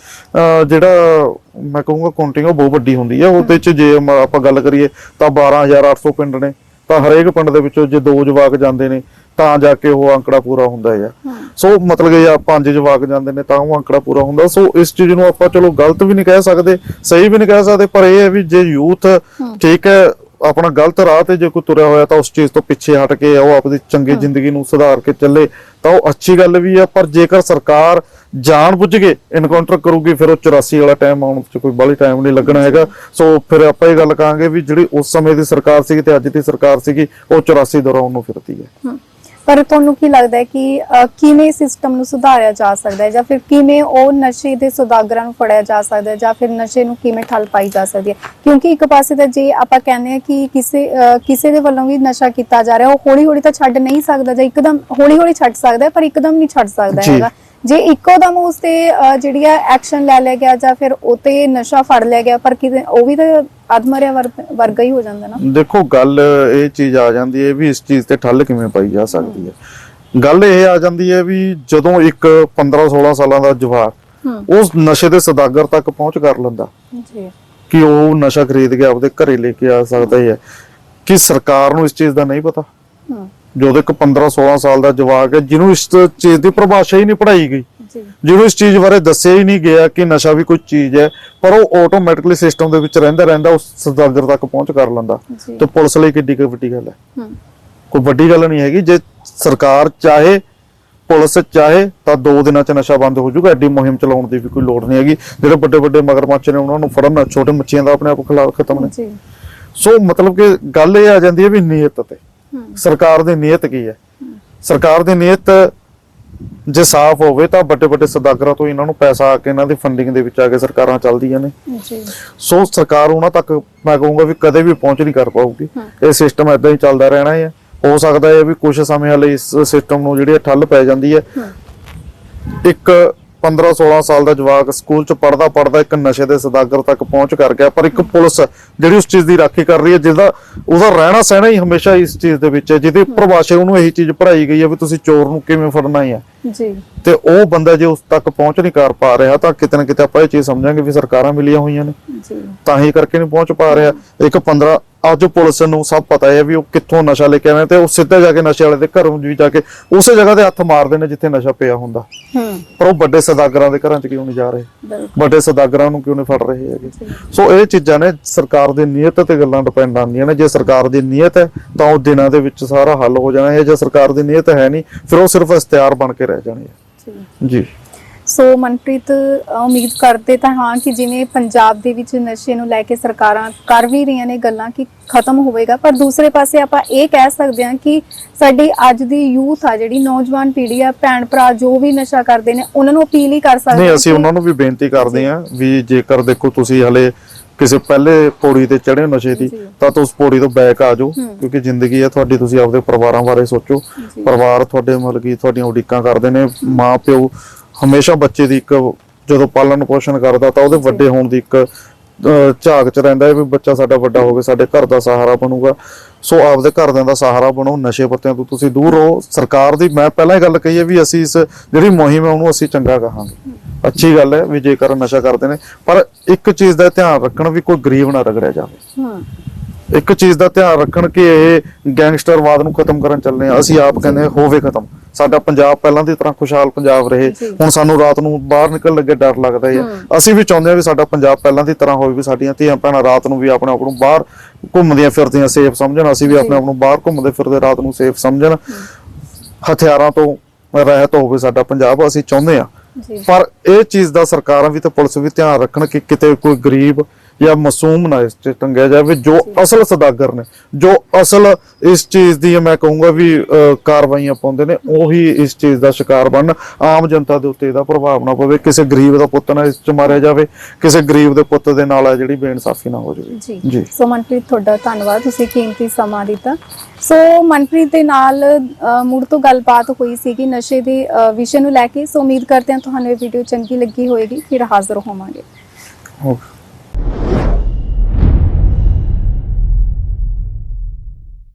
ਜਿਹੜਾ ਮੈਂ ਕਹੂੰਗਾ ਕਾਊਂਟਿੰਗ ਉਹ ਬਹੁਤ ਵੱਡੀ ਹੁੰਦੀ ਹੈ ਉਹਦੇ ਚ ਜੇ ਆਪਾਂ ਗੱਲ ਕਰੀਏ ਤਾਂ 12800 ਪਿੰਡ ਨੇ ਤਾਂ ਹਰੇਕ ਪਿੰਡ ਦੇ ਵਿੱਚੋਂ ਜੇ ਦੋ ਜਵਾਕ ਜਾਂਦੇ ਨੇ ਤਾਂ ਜਾ ਕੇ ਉਹ ਅੰਕੜਾ ਪੂਰਾ ਹੁੰਦਾ ਹੈ ਸੋ ਮਤਲਬ ਕਿ ਜਾਂ ਪੰਜ ਜਵਾਕ ਜਾਂਦੇ ਨੇ ਤਾਂ ਉਹ ਅੰਕੜਾ ਪੂਰਾ ਹੁੰਦਾ। ਸੋ ਇਸ ਚੀਜ਼ ਨੂੰ ਆਪਾਂ ਚਲੋ ਗਲਤ ਵੀ ਨਹੀਂ ਕਹਿ ਸਕਦੇ ਸਹੀ ਵੀ ਨਹੀਂ ਕਹਿ ਸਕਦੇ ਪਰ ਇਹ ਹੈ ਵੀ ਜੇ ਯੂਥ ਠੀਕ ਹੈ ਆਪਣਾ ਗਲਤ ਰਾਹ ਤੇ ਜੇ ਕੋਈ ਤੁਰਿਆ ਹੋਇਆ ਤਾਂ ਉਸ ਚੀਜ਼ ਤੋਂ ਪਿੱਛੇ ਹਟ ਕੇ ਉਹ ਆਪਣੀ ਚੰਗੀ ਜ਼ਿੰਦਗੀ ਨੂੰ ਸੁਧਾਰ ਕੇ ਚੱਲੇ ਤਾਂ ਉਹ ਅੱਛੀ ਗੱਲ ਵੀ ਆ। ਪਰ ਜੇਕਰ ਸਰਕਾਰ ਜਾਣ ਬੁੱਝ ਕੇ ਐਨਕਾਊਂਟਰ ਕਰੂਗੀ ਫਿਰ ਉਹ 84 ਵਾਲਾ ਟਾਈਮ ਆਉਣ ਚ ਕੋਈ ਬਾਲੀ ਟਾਈਮ ਨਹੀਂ ਲੱਗਣਾ ਹੈਗਾ। ਸੋ ਫਿਰ ਆਪਾਂ ਇਹ ਗੱਲ ਕਹਾਂਗੇ ਵੀ ਜਿਹੜੀ ਉਸ ਸਮੇਂ ਦੀ ਸਰਕਾਰ ਸੀਗੀ ਤੇ ਅੱਜ ਦੀ ਸਰਕਾਰ ਸੀਗੀ ਉਹ 84 ਦੌਰਾਨ ਨੂੰ ਫਿਰਦੀ ਹੈ। ਪਰ ਤੁਹਾਨੂੰ ਕੀ ਲੱਗਦਾ ਹੈ ਕਿ ਕਿਵੇਂ ਸਿਸਟਮ ਨੂੰ ਸੁਧਾਰਿਆ ਜਾ ਸਕਦਾ ਹੈ? ਜਾਂ ਫਿਰ ਕਿਵੇਂ ਉਹ ਨਸ਼ੇ ਦੇ ਸੁਦਾਗਰਾਂ ਨੂੰ ਫੜਿਆ ਜਾ ਸਕਦਾ ਹੈ? ਜਾਂ ਫਿਰ ਨਸ਼ੇ ਨੂੰ ਕਿਵੇਂ ਠੱਲ ਪਾਈ ਜਾ ਸਕਦੀ ਹੈ? ਕਿਉਂਕਿ ਇੱਕ ਪਾਸੇ ਤਾਂ ਜੇ ਆਪਾਂ ਕਹਿੰਦੇ ਹਾਂ ਕਿ ਕਿਸੇ ਕਿਸੇ ਦੇ ਵੱਲੋਂ ਵੀ ਨਸ਼ਾ ਕੀਤਾ ਜਾ ਰਿਹਾ ਉਹ ਹੌਲੀ ਹੌਲੀ ਤਾਂ ਛੱਡ ਨਹੀਂ ਸਕਦਾ ਜਾਂ ਇੱਕਦਮ ਹੌਲੀ ਹੌਲੀ ਛੱਡ ਸਕਦਾ ਹੈ ਪਰ ਇੱਕਦਮ ਨਹੀਂ ਛੱਡ ਸਕਦਾ ਜੀ। ਹੈਗਾ। ਜੇ ਇੱਕੋ ਦਮ ਉਸ ਤੇ ਜਿਹੜੀ ਹੈ ਐਕਸ਼ਨ ਲੈ ਲਿਆ ਗਿਆ ਜਾਂ ਫਿਰ ਉਹ ਤੇ ਨਸ਼ਾ ਫੜ ਲਿਆ ਗਿਆ ਪਰ ਕਿਤੇ ਉਹ ਵੀ ਤਾਂ ਵਰ- ਵਰਗਾ ਹੀ ਹੋ ਜਾਂਦਾ ਨਾ। ਦੇਖੋ ਗੱਲ ਇਹ ਚੀਜ਼ ਆ ਜਾਂਦੀ ਹੈ ਵੀ ਇਸ ਚੀਜ਼ ਤੇ ਠੱਲ ਕਿਵੇਂ ਪਾਈ ਜਾ ਸਕਦੀ ਹੈ। ਗੱਲ ਇਹ ਆ ਜਾਂਦੀ ਹੈ ਵੀ ਜਦੋਂ ਇੱਕ 15 16 ਸਾਲਾਂ ਦਾ ਜਵਾਕ ਉਸ ਨਸ਼ੇ ਦੇ ਸਦਾਗਰ ਤੱਕ ਪਹੁੰਚ ਕਰ ਲੈਂਦਾ। ਜੀ। ਕਿ ਉਹ ਨਸ਼ਾ ਖਰੀਦ ਕੇ ਆਪਦੇ ਘਰੇ ਲੈ ਕੇ ਆ ਸਕਦਾ ਹੈ। ਕਿ ਸਰਕਾਰ ਨੂੰ ਇਸ ਚੀਜ਼ ਦਾ ਨਹੀਂ ਪਤਾ? ਹੂੰ। ਜਦੋਂ ਇੱਕ 15 16 ਸਾਲ ਦਾ ਜਵਾਕ ਹੈ ਜਿਹਨੂੰ ਇਸ ਚੀਜ਼ ਦੀ ਪਰਿਭਾਸ਼ਾ ਹੀ ਨਹੀਂ ਪੜਾਈ ਗਈ। ਜਿਹਨੂੰ ਇਸ ਚੀਜ਼ ਬਾਰੇ ਦੱਸਿਆ ਹੀ ਨਹੀਂ ਗਿਆ ਕਿ ਨਸ਼ਾ ਵੀ ਕੋਈ ਚੀਜ਼ ਹੈ ਪਰ ਉਹ ਆਟੋਮੈਟਿਕਲੀ ਸਿਸਟਮ ਦੇ ਵਿੱਚ ਰਹਿੰਦਾ ਰਹਿੰਦਾ ਉਸ ਸਦਾਗਰ ਤੱਕ ਪਹੁੰਚ ਕਰ ਲੈਂਦਾ। ਤੇ ਪੁਲਿਸ ਲਈ ਕਿੱਡੀ ਕੁ ਵੱਡੀ ਗੱਲ ਹੈ। ਕੋਈ ਵੱਡੀ ਗੱਲ ਨਹੀਂ ਹੈਗੀ। ਜੇ ਸਰਕਾਰ ਚਾਹੇ ਪੁਲਿਸ ਚਾਹੇ ਤਾਂ ਦੋ ਦਿਨਾਂ ਚ ਨਸ਼ਾ ਬੰਦ ਹੋ ਜਾਊਗਾ। ਐਡੀ ਮੁਹਿੰਮ ਚਲਾਉਣ ਦੀ ਵੀ ਕੋਈ ਲੋੜ ਨਹੀਂ ਹੈਗੀ। ਜਿਹੜੇ ਵੱਡੇ ਵੱਡੇ ਮਗਰਮੱਛ ਨੇ ਉਹਨਾਂ ਨੂੰ ਫੜਨ ਛੋਟੇ ਮੱਛੀਆਂ ਦਾ ਆਪਣੇ ਆਪ ਖਿਲਾਫ ਖਤਮ ਨੇ। ਸੋ ਮਤਲਬ ਕਿ ਗੱਲ ਇਹ ਆ ਜਾਂਦੀ ਹੈ ਵੀ ਨੀਅਤ ਤੇ। ਸਰਕਾਰ ਦੀ ਨੀਅਤ ਕੀ ਹੈ? ਸਰਕਾਰ ਦੀ ਨੀਅਤ ਜੇ ਸਾਫ਼ ਹੋਵੇ ਤਾਂ ਵੱਡੇ ਵੱਡੇ ਸਦਾਗਰਾਂ ਤੋਂ ਇਹਨਾਂ ਨੂੰ ਪੈਸਾ ਆ ਕੇ ਇਹਨਾਂ ਦੀ ਫੰਡਿੰਗ ਦੇ ਵਿੱਚ ਆ ਕੇ ਸਰਕਾਰਾਂ ਚੱਲਦੀਆਂ ਨੇ। ਜੀ। ਸੋ ਸਰਕਾਰ ਉਹਨਾਂ ਤੱਕ ਮੈਂ ਕਹੂੰਗਾ ਵੀ ਕਦੇ ਵੀ ਪਹੁੰਚ ਨਹੀਂ ਕਰ ਪਾਊਗੀ। ਇਹ ਸਿਸਟਮ ਐਦਾਂ ਹੀ ਚੱਲਦਾ ਰਹਿਣਾ ਹੈ ਹੋ। ਸਕਦਾ ਹੈ ਵੀ ਕੁਝ ਸਮੇਂ ਲਈ ਇਸ ਸਿਸਟਮ ਨੂੰ ਜਿਹੜੀ ਠੱਲ ਪੈ ਜਾਂਦੀ ਹੈ। ਇੱਕ 15 16 ਸਾਲ ਦਾ ਜਵਾਕ ਸਕੂਲ ਚ ਪੜਦਾ ਪੜਦਾ ਇੱਕ ਨਸ਼ੇ ਦੇ ਸਦਾਗਰ ਤੱਕ ਪਹੁੰਚ ਕਰ ਗਿਆ। ਪਰ ਇੱਕ ਪੁਲਿਸ ਜਿਹੜੀ ਉਸ ਚੀਜ਼ ਦੀ ਰਾਖੀ ਕਰ ਰਹੀ ਹੈ, ਜਿਹਦਾ ਉਹਦਾ ਰਹਿਣਾ ਸਹਿਣਾ ਹੀ ਹਮੇਸ਼ਾ ਇਸ ਚੀਜ਼ ਦੇ ਵਿੱਚ ਹੈ, ਜਿਹਦੇ ਪ੍ਰਭਾਸ਼ਾ ਉਹਨੂੰ ਇਹੀ ਚੀਜ਼ ਪੜਾਈ ਗਈ ਹੈ ਵੀ ਤੁਸੀਂ ਚੋਰ ਨੂੰ ਕਿਵੇਂ ਫੜਨਾ ਹੈ। ਜੀ। ਤੇ ਉਹ ਬੰਦਾ ਜੇ ਉਸ ਤੱਕ ਪਹੁੰਚ ਨਹੀਂ ਕਰ ਪਾ ਰਿਹਾ ਤਾਂ ਕਿਤੇ ਨਾ ਕਿਤੇ ਆਪਾਂ ਇਹ ਚੀਜ਼ ਸਮਝਾਂਗੇ ਵੀ ਸਰਕਾਰਾਂ ਮਿਲੀਆਂ ਹੋਈਆਂ ਨੇ। ਜੀ। ਤਾਂ ਹੀ ਕਰਕੇ ਨਹੀਂ ਪਹੁੰਚ ਪਾ ਰਿਹਾ। ਇੱਕ 15 ਅੱਜ ਪੁਲਿਸ ਨੂੰ ਸਭ ਪਤਾ ਹੈ ਵੀ ਉਹ ਕਿੱਥੋਂ ਨਸ਼ਾ ਲੈ ਕੇ ਆਵੇਂ ਤੇ ਉਹ ਸਿੱਧਾ ਜਾ ਕੇ ਨਸ਼ੇ ਵਾਲੇ ਦੇ ਘਰੋਂ ਵੀ ਜਾ ਕੇ ਉਸੇ ਜਗ੍ਹਾ ਤੇ ਹੱਥ ਮਾਰਦੇ ਨੇ ਜਿੱਥੇ ਨਸ਼ਾ ਪਿਆ ਹੁੰਦਾ। ਹੂੰ। ਪਰ ਉਹ ਵੱਡੇ ਸਦਾਗਰਾਂ ਦੇ ਘਰਾਂ 'ਚ ਕਿਉਂ ਨਹੀਂ ਜਾ ਰਹੇ? ਵੱਡੇ ਸਦਾਗਰਾਂ ਨੂੰ ਕਿਉਂ ਨਹੀਂ ਫੜ ਰਹੇ ਹੈਗੇ? ਸੋ ਇਹ ਚੀਜ਼ਾਂ ਨੇ ਸਰਕਾਰ ਦੀ ਨੀਅਤ ਤੇ ਗੱਲਾਂ ਡਿਪੈਂਡ ਆਉਂਦੀਆਂ ਨੇ। ਜੇ ਸਰਕਾਰ ਦੀ ਨੀਅਤ ਹੈ ਤਾਂ ਉਹ ਦਿਨਾਂ ਦੇ ਵਿੱਚ ਸਾਰਾ ਹੱਲ ਹੋ ਜਾਣਾ ਹੈ। ਜੇ ਸਰਕਾਰ ਦੀ ਨੀਅਤ ਹੈ ਨਹੀਂ ਫਿਰ ਉਹ ਸਿਰਫ ਇਖਤਿਆਰ ਬਣ ਕੇ ਰਹਿ ਜਾਣੀ ਹੈ ਜੀ। ਸੋ ਮਨਪ੍ਰੀਤ ਉਮੀਦ ਕਰਦੇ ਤਾਂ ਹਾਂ ਕਿ ਜਿਵੇਂ ਪੰਜਾਬ ਦੇ ਵਿੱਚ ਨਸ਼ੇ ਨੂੰ ਲੈ ਕੇ ਸਰਕਾਰਾਂ ਕਰ ਵੀ ਰਹੀਆਂ ਨੇ ਗੱਲਾਂ ਕਿ ਖਤਮ ਹੋਵੇਗਾ ਪਰ ਦੂਸਰੇ ਪਾਸੇ ਆਪਾਂ ਇਹ ਕਹਿ ਸਕਦੇ ਹਾਂ ਕਿ ਸਾਡੀ ਅੱਜ ਦੀ ਯੂਥ ਆ ਜਿਹੜੀ ਨੌਜਵਾਨ ਪੀੜ੍ਹੀ ਆ ਭੈਣ ਭਰਾ ਜੋ ਵੀ ਨਸ਼ਾ ਕਰਦੇ ਨੇ ਉਹਨਾਂ ਨੂੰ ਅਪੀਲ ਹੀ ਕਰ ਸਕਦੇ ਨਹੀਂ ਅਸੀਂ ਉਹਨਾਂ ਨੂੰ ਵੀ ਬੇਨਤੀ ਕਰਦੇ ਹਾਂ ਵੀ ਜੇਕਰ ਦੇਖੋ ਤੁਸੀਂ ਹਲੇ ਕਿਸੇ ਪਹਿਲੇ ਪੌੜੀ ਤੇ ਚੜ੍ਹੇ ਹੋ ਨਸ਼ੇ ਦੀ। ਤਾਂ ਤੁਸੀਂ ਉਸ ਪੌੜੀ ਤੋਂ ਬੈਕ ਆ ਜਾਓ। ਕਿਉਂਕਿ ਜ਼ਿੰਦਗੀ ਹੈ ਤੁਹਾਡੀ ਤੁਸੀਂ ਆਪਦੇ ਪਰਿਵਾਰਾਂ ਬਾਰੇ ਸੋਚੋ। ਪਰਿਵਾਰ ਤੁਹਾਡੇ ਮਤਲਬ ਕਿ ਤੁਹਾਡੀਆਂ ਉਡੀਕਾਂ ਕਰਦੇ ਨੇ ਮਾਂ ਪਿਓ ਹਮੇਸ਼ਾ ਬੱਚੇ ਦੀ ਇੱਕ ਜਦੋਂ ਪਾਲਣ ਪੋਸ਼ਣ ਕਰਦਾ ਤਾਂ ਉਹਦੇ ਵੱਡੇ ਹੋਣ ਦੀ ਇੱਕ ਝਾਕ ਚ ਰਹਿੰਦਾ ਹੈ ਵੀ ਬੱਚਾ ਸਾਡਾ ਵੱਡਾ ਹੋ ਕੇ ਸਾਡੇ ਘਰ ਦਾ ਸਹਾਰਾ ਬਣੂਗਾ ਸੋ ਆਪਦੇ ਘਰਦਿਆਂ ਦਾ ਸਹਾਰਾ ਬਣੋ, ਨਸ਼ੇ ਪੱਤਿਆਂ ਤੋਂ ਤੁਸੀਂ ਦੂਰ ਰਹੋ। ਸਰਕਾਰ ਦੀ ਮੈਂ ਪਹਿਲਾਂ ਹੀ ਗੱਲ ਕਹੀ ਹੈ ਵੀ ਅਸੀਂ ਇਸ ਜਿਹੜੀ ਮੁਹਿੰਮ ਹੈ ਉਹਨੂੰ ਅਸੀਂ ਚੰਗਾ ਕਹਾਂਗੇ। ਅੱਛੀ ਗੱਲ ਹੈ ਵੀ ਜੇਕਰ ਨਸ਼ਾ ਕਰਦੇ ਨੇ, ਪਰ ਇੱਕ ਚੀਜ਼ ਦਾ ਧਿਆਨ ਰੱਖਣ ਵੀ ਕੋਈ ਗਰੀਬ ਨਾ ਰਗੜਿਆ ਜਾਵੇ। ਹਾਂ। ਇੱਕ ਚੀਜ਼ ਦਾ ਧਿਆਨ ਰੱਖਣ ਕਿ ਇਹ ਗੈਂਗਸਟਰਵਾਦ ਨੂੰ ਖਤਮ ਕਰਨ ਚੱਲਨੇ ਆ। ਅਸੀਂ ਆਪ ਕਹਿੰਦੇ ਹੋਵੇ ਖਤਮ। ਸਾਡਾ ਪੰਜਾਬ ਪਹਿਲਾਂ ਦੀ ਤਰ੍ਹਾਂ ਖੁਸ਼ਹਾਲ ਪੰਜਾਬ ਰਹੇ। ਹੁਣ ਸਾਨੂੰ ਰਾਤ ਨੂੰ ਬਾਹਰ ਨਿਕਲਣ ਲੱਗੇ ਡਰ ਲੱਗਦਾ ਹੈ। ਅਸੀਂ ਵੀ ਚਾਹੁੰਦੇ ਹਾਂ ਵੀ ਸਾਡਾ ਪੰਜਾਬ ਪਹਿਲਾਂ ਦੀ ਤਰ੍ਹਾਂ ਹੋਵੇ ਵੀ ਸਾਡੀਆਂ ਧੀਆਂ ਭੈਣਾਂ ਰਾਤ ਨੂੰ ਵੀ ਆਪਣੇ ਆਪ ਨੂੰ ਬਾਹਰ ਘੁੰਮਦੀਆਂ ਫਿਰਦੀਆਂ ਸੇਫ ਸਮਝਣ। ਅਸੀਂ ਵੀ ਆਪਣੇ ਆਪ ਨੂੰ ਬਾਹਰ ਘੁੰਮਦੇ ਫਿਰਦੇ ਰਾਤ ਨੂੰ ਸੇਫ ਸਮਝਣ। ਹਥਿਆਰਾਂ ਤੋਂ ਰਹਿਤ ਹੋਵੇ ਸਾਡਾ ਪੰਜਾਬ ਅਸੀਂ ਚਾਹੁੰਦੇ ਹਾਂ। ਜੀ। ਪਰ ਇਹ ਚੀਜ਼ ਦਾ ਸਰਕਾਰਾਂ ਵੀ ਤੇ ਪੁਲਿਸ ਵੀ ਧਿਆਨ ਰੱਖਣ ਕਿ ਕਿਤੇ ਕੋਈ ਗਰੀਬ ਜਾਂ ਮਾਸੂਮ ਨਾ ਇਸ 'ਚ ਟੰਗਿਆ ਜਾਵੇ ਜੋ ਅਸਲ ਸਦਾਗਰ ਨੇ ਜੋ ਅਸਲ ਇਸ ਚੀਜ਼ ਦੀ ਮੈਂ ਕਹੂੰਗਾ ਵੀ ਕਾਰਵਾਈਆਂ ਪਾਉਂਦੇ ਨੇ ਉਹੀ ਇਸ ਚੀਜ਼ ਦਾ ਸ਼ਿਕਾਰ ਬਣਨ। ਆਮ ਜਨਤਾ ਦੇ ਉੱਤੇ ਇਹਦਾ ਪ੍ਰਭਾਵ ਨਾ ਪਵੇ ਕਿਸੇ ਗਰੀਬ ਦਾ ਪੁੱਤ ਨਾ ਇਸ 'ਚ ਮਾਰਿਆ ਜਾਵੇ ਕਿਸੇ ਗਰੀਬ ਦੇ ਪੁੱਤ ਦੇ ਨਾਲ ਆ ਜਿਹੜੀ ਬੇਇਨਸਾਫੀ ਨਾ ਹੋ ਜਾਵੇ। ਜੀ। ਸੋ ਮਨਪ੍ਰੀਤ ਤੁਹਾਡਾ ਧੰਨਵਾਦ ਤੁਸੀਂ ਕੀਮਤੀ ਸਮਾਂ ਦਿੱਤਾ। ਸੋ ਮਨਪ੍ਰੀਤ ਦੇ ਨਾਲ ਮੁੜ ਤੋਂ ਗੱਲਬਾਤ ਹੋਈ ਸੀਗੀ ਨਸ਼ੇ ਦੇ ਵਿਸ਼ੇ ਨੂੰ ਲੈ ਕੇ। ਸੋ ਉਮੀਦ ਕਰਦੇ ਹਾਂ ਤੁਹਾਨੂੰ ਇਹ ਵੀਡੀਓ ਚੰਗੀ ਲੱਗੀ ਹੋਵੇਗੀ ਫਿਰ ਹਾਜ਼ਰ ਹੋਵਾਂਗੇ। ਓਕੇ।